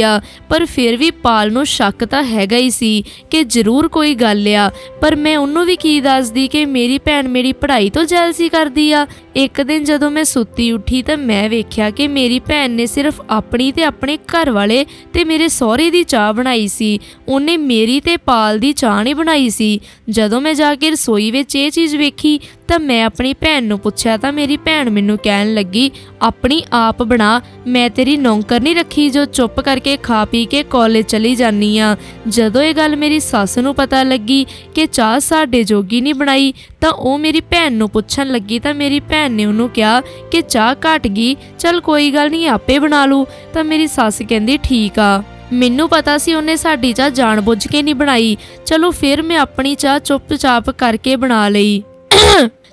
A: ਆ। ਪਰ ਫਿਰ ਵੀ ਪਾਲ ਨੂੰ ਸ਼ੱਕ ਤਾਂ ਹੈਗਾ ਹੀ ਸੀ ਕਿ ਜ਼ਰੂਰ ਕੋਈ ਗੱਲ ਆ। ਪਰ ਮੈਂ ਉਹਨੂੰ ਵੀ ਕੀ ਦੱਸਦੀ ਕਿ ਮੇਰੀ ਭੈਣ ਮੇਰੀ ਪੜ੍ਹਾਈ ਤੋਂ ਜੈਲਸੀ ਕਰਦੀ ਆ। ਇੱਕ ਦਿਨ ਜਦੋਂ ਮੈਂ ਸੁੱਤੀ ਉੱਠੀ ਤਾਂ ਮੈਂ ਵੇਖਿਆ ਕਿ ਮੇਰੀ ਭੈਣ ਨੇ ਸਿਰਫ ਆਪਣੀ ਤੇ ਆਪਣੇ ਘਰ ਵਾਲੇ ਤੇ ਮੇਰੇ ਸਹੁਰੇ ਦੀ ਚਾਹ ਬਣਾਈ ਸੀ, ਉਹਨੇ ਮੇਰੀ ਤੇ ਪਾਲ ਦੀ ਚਾਹ ਨਹੀਂ ਬਣਾਈ ਸੀ। ਜਦੋਂ ਮੈਂ ਜਾ ਕੇ ਰਸੋਈ ਵਿੱਚ ਇਹ ਚੀਜ਼ ਵੇਖੀ ਤਾਂ ਮੈਂ ਆਪਣੀ ਭੈਣ ਨੂੰ ਪੁੱਛਿਆ ਤਾਂ ਮੇਰੀ ਭੈਣ ਮੈਨੂੰ ਕਹਿਣ ਲੱਗੀ, ਆਪਣੀ ਆਪ ਬਣਾ, ਮੈਂ ਤੇਰੀ ਨੌਕਰ ਨਹੀਂ ਰੱਖੀ ਜੋ ਚੁੱਪ ਕਰਕੇ ਖਾ ਪੀ ਕੇ ਕਾਲਜ ਚਲੀ ਜਾਨੀ ਆ। ਜਦੋਂ ਇਹ ਗੱਲ ਮੇਰੀ ਸੱਸ ਨੂੰ ਪਤਾ ਲੱਗੀ ਕਿ ਚਾਹ ਸਾਡੇ ਜੋਗੀ ਨਹੀਂ ਬਣਾਈ, ਤਾਂ ਉਹ ਮੇਰੀ ਭੈਣ ਨੂੰ ਪੁੱਛਣ ਲੱਗੀ ਤਾਂ ਮੇਰੀ ਭੈਣ ਨੇ ਉਹਨੂੰ ਕਿਹਾ ਕਿ ਚਾਹ ਘਟ ਗਈ, ਚਲ ਕੋਈ ਗੱਲ ਨਹੀਂ, ਆਪੇ ਬਣਾ ਲੂ ਤਾਂ ਮੇਰੀ ਸੱਸ ਕਹਿੰਦੀ, ਠੀਕ ਆ। ਮੈਨੂੰ ਪਤਾ ਸੀ ਉਹਨੇ ਸਾਡੀ ਚਾਹ ਜਾਣਬੁੱਝ ਕੇ ਨਹੀਂ ਬਣਾਈ। ਚਲੋ ਫਿਰ ਮੈਂ ਆਪਣੀ ਚਾਹ ਚੁੱਪਚਾਪ ਕਰਕੇ ਬਣਾ ਲਈ।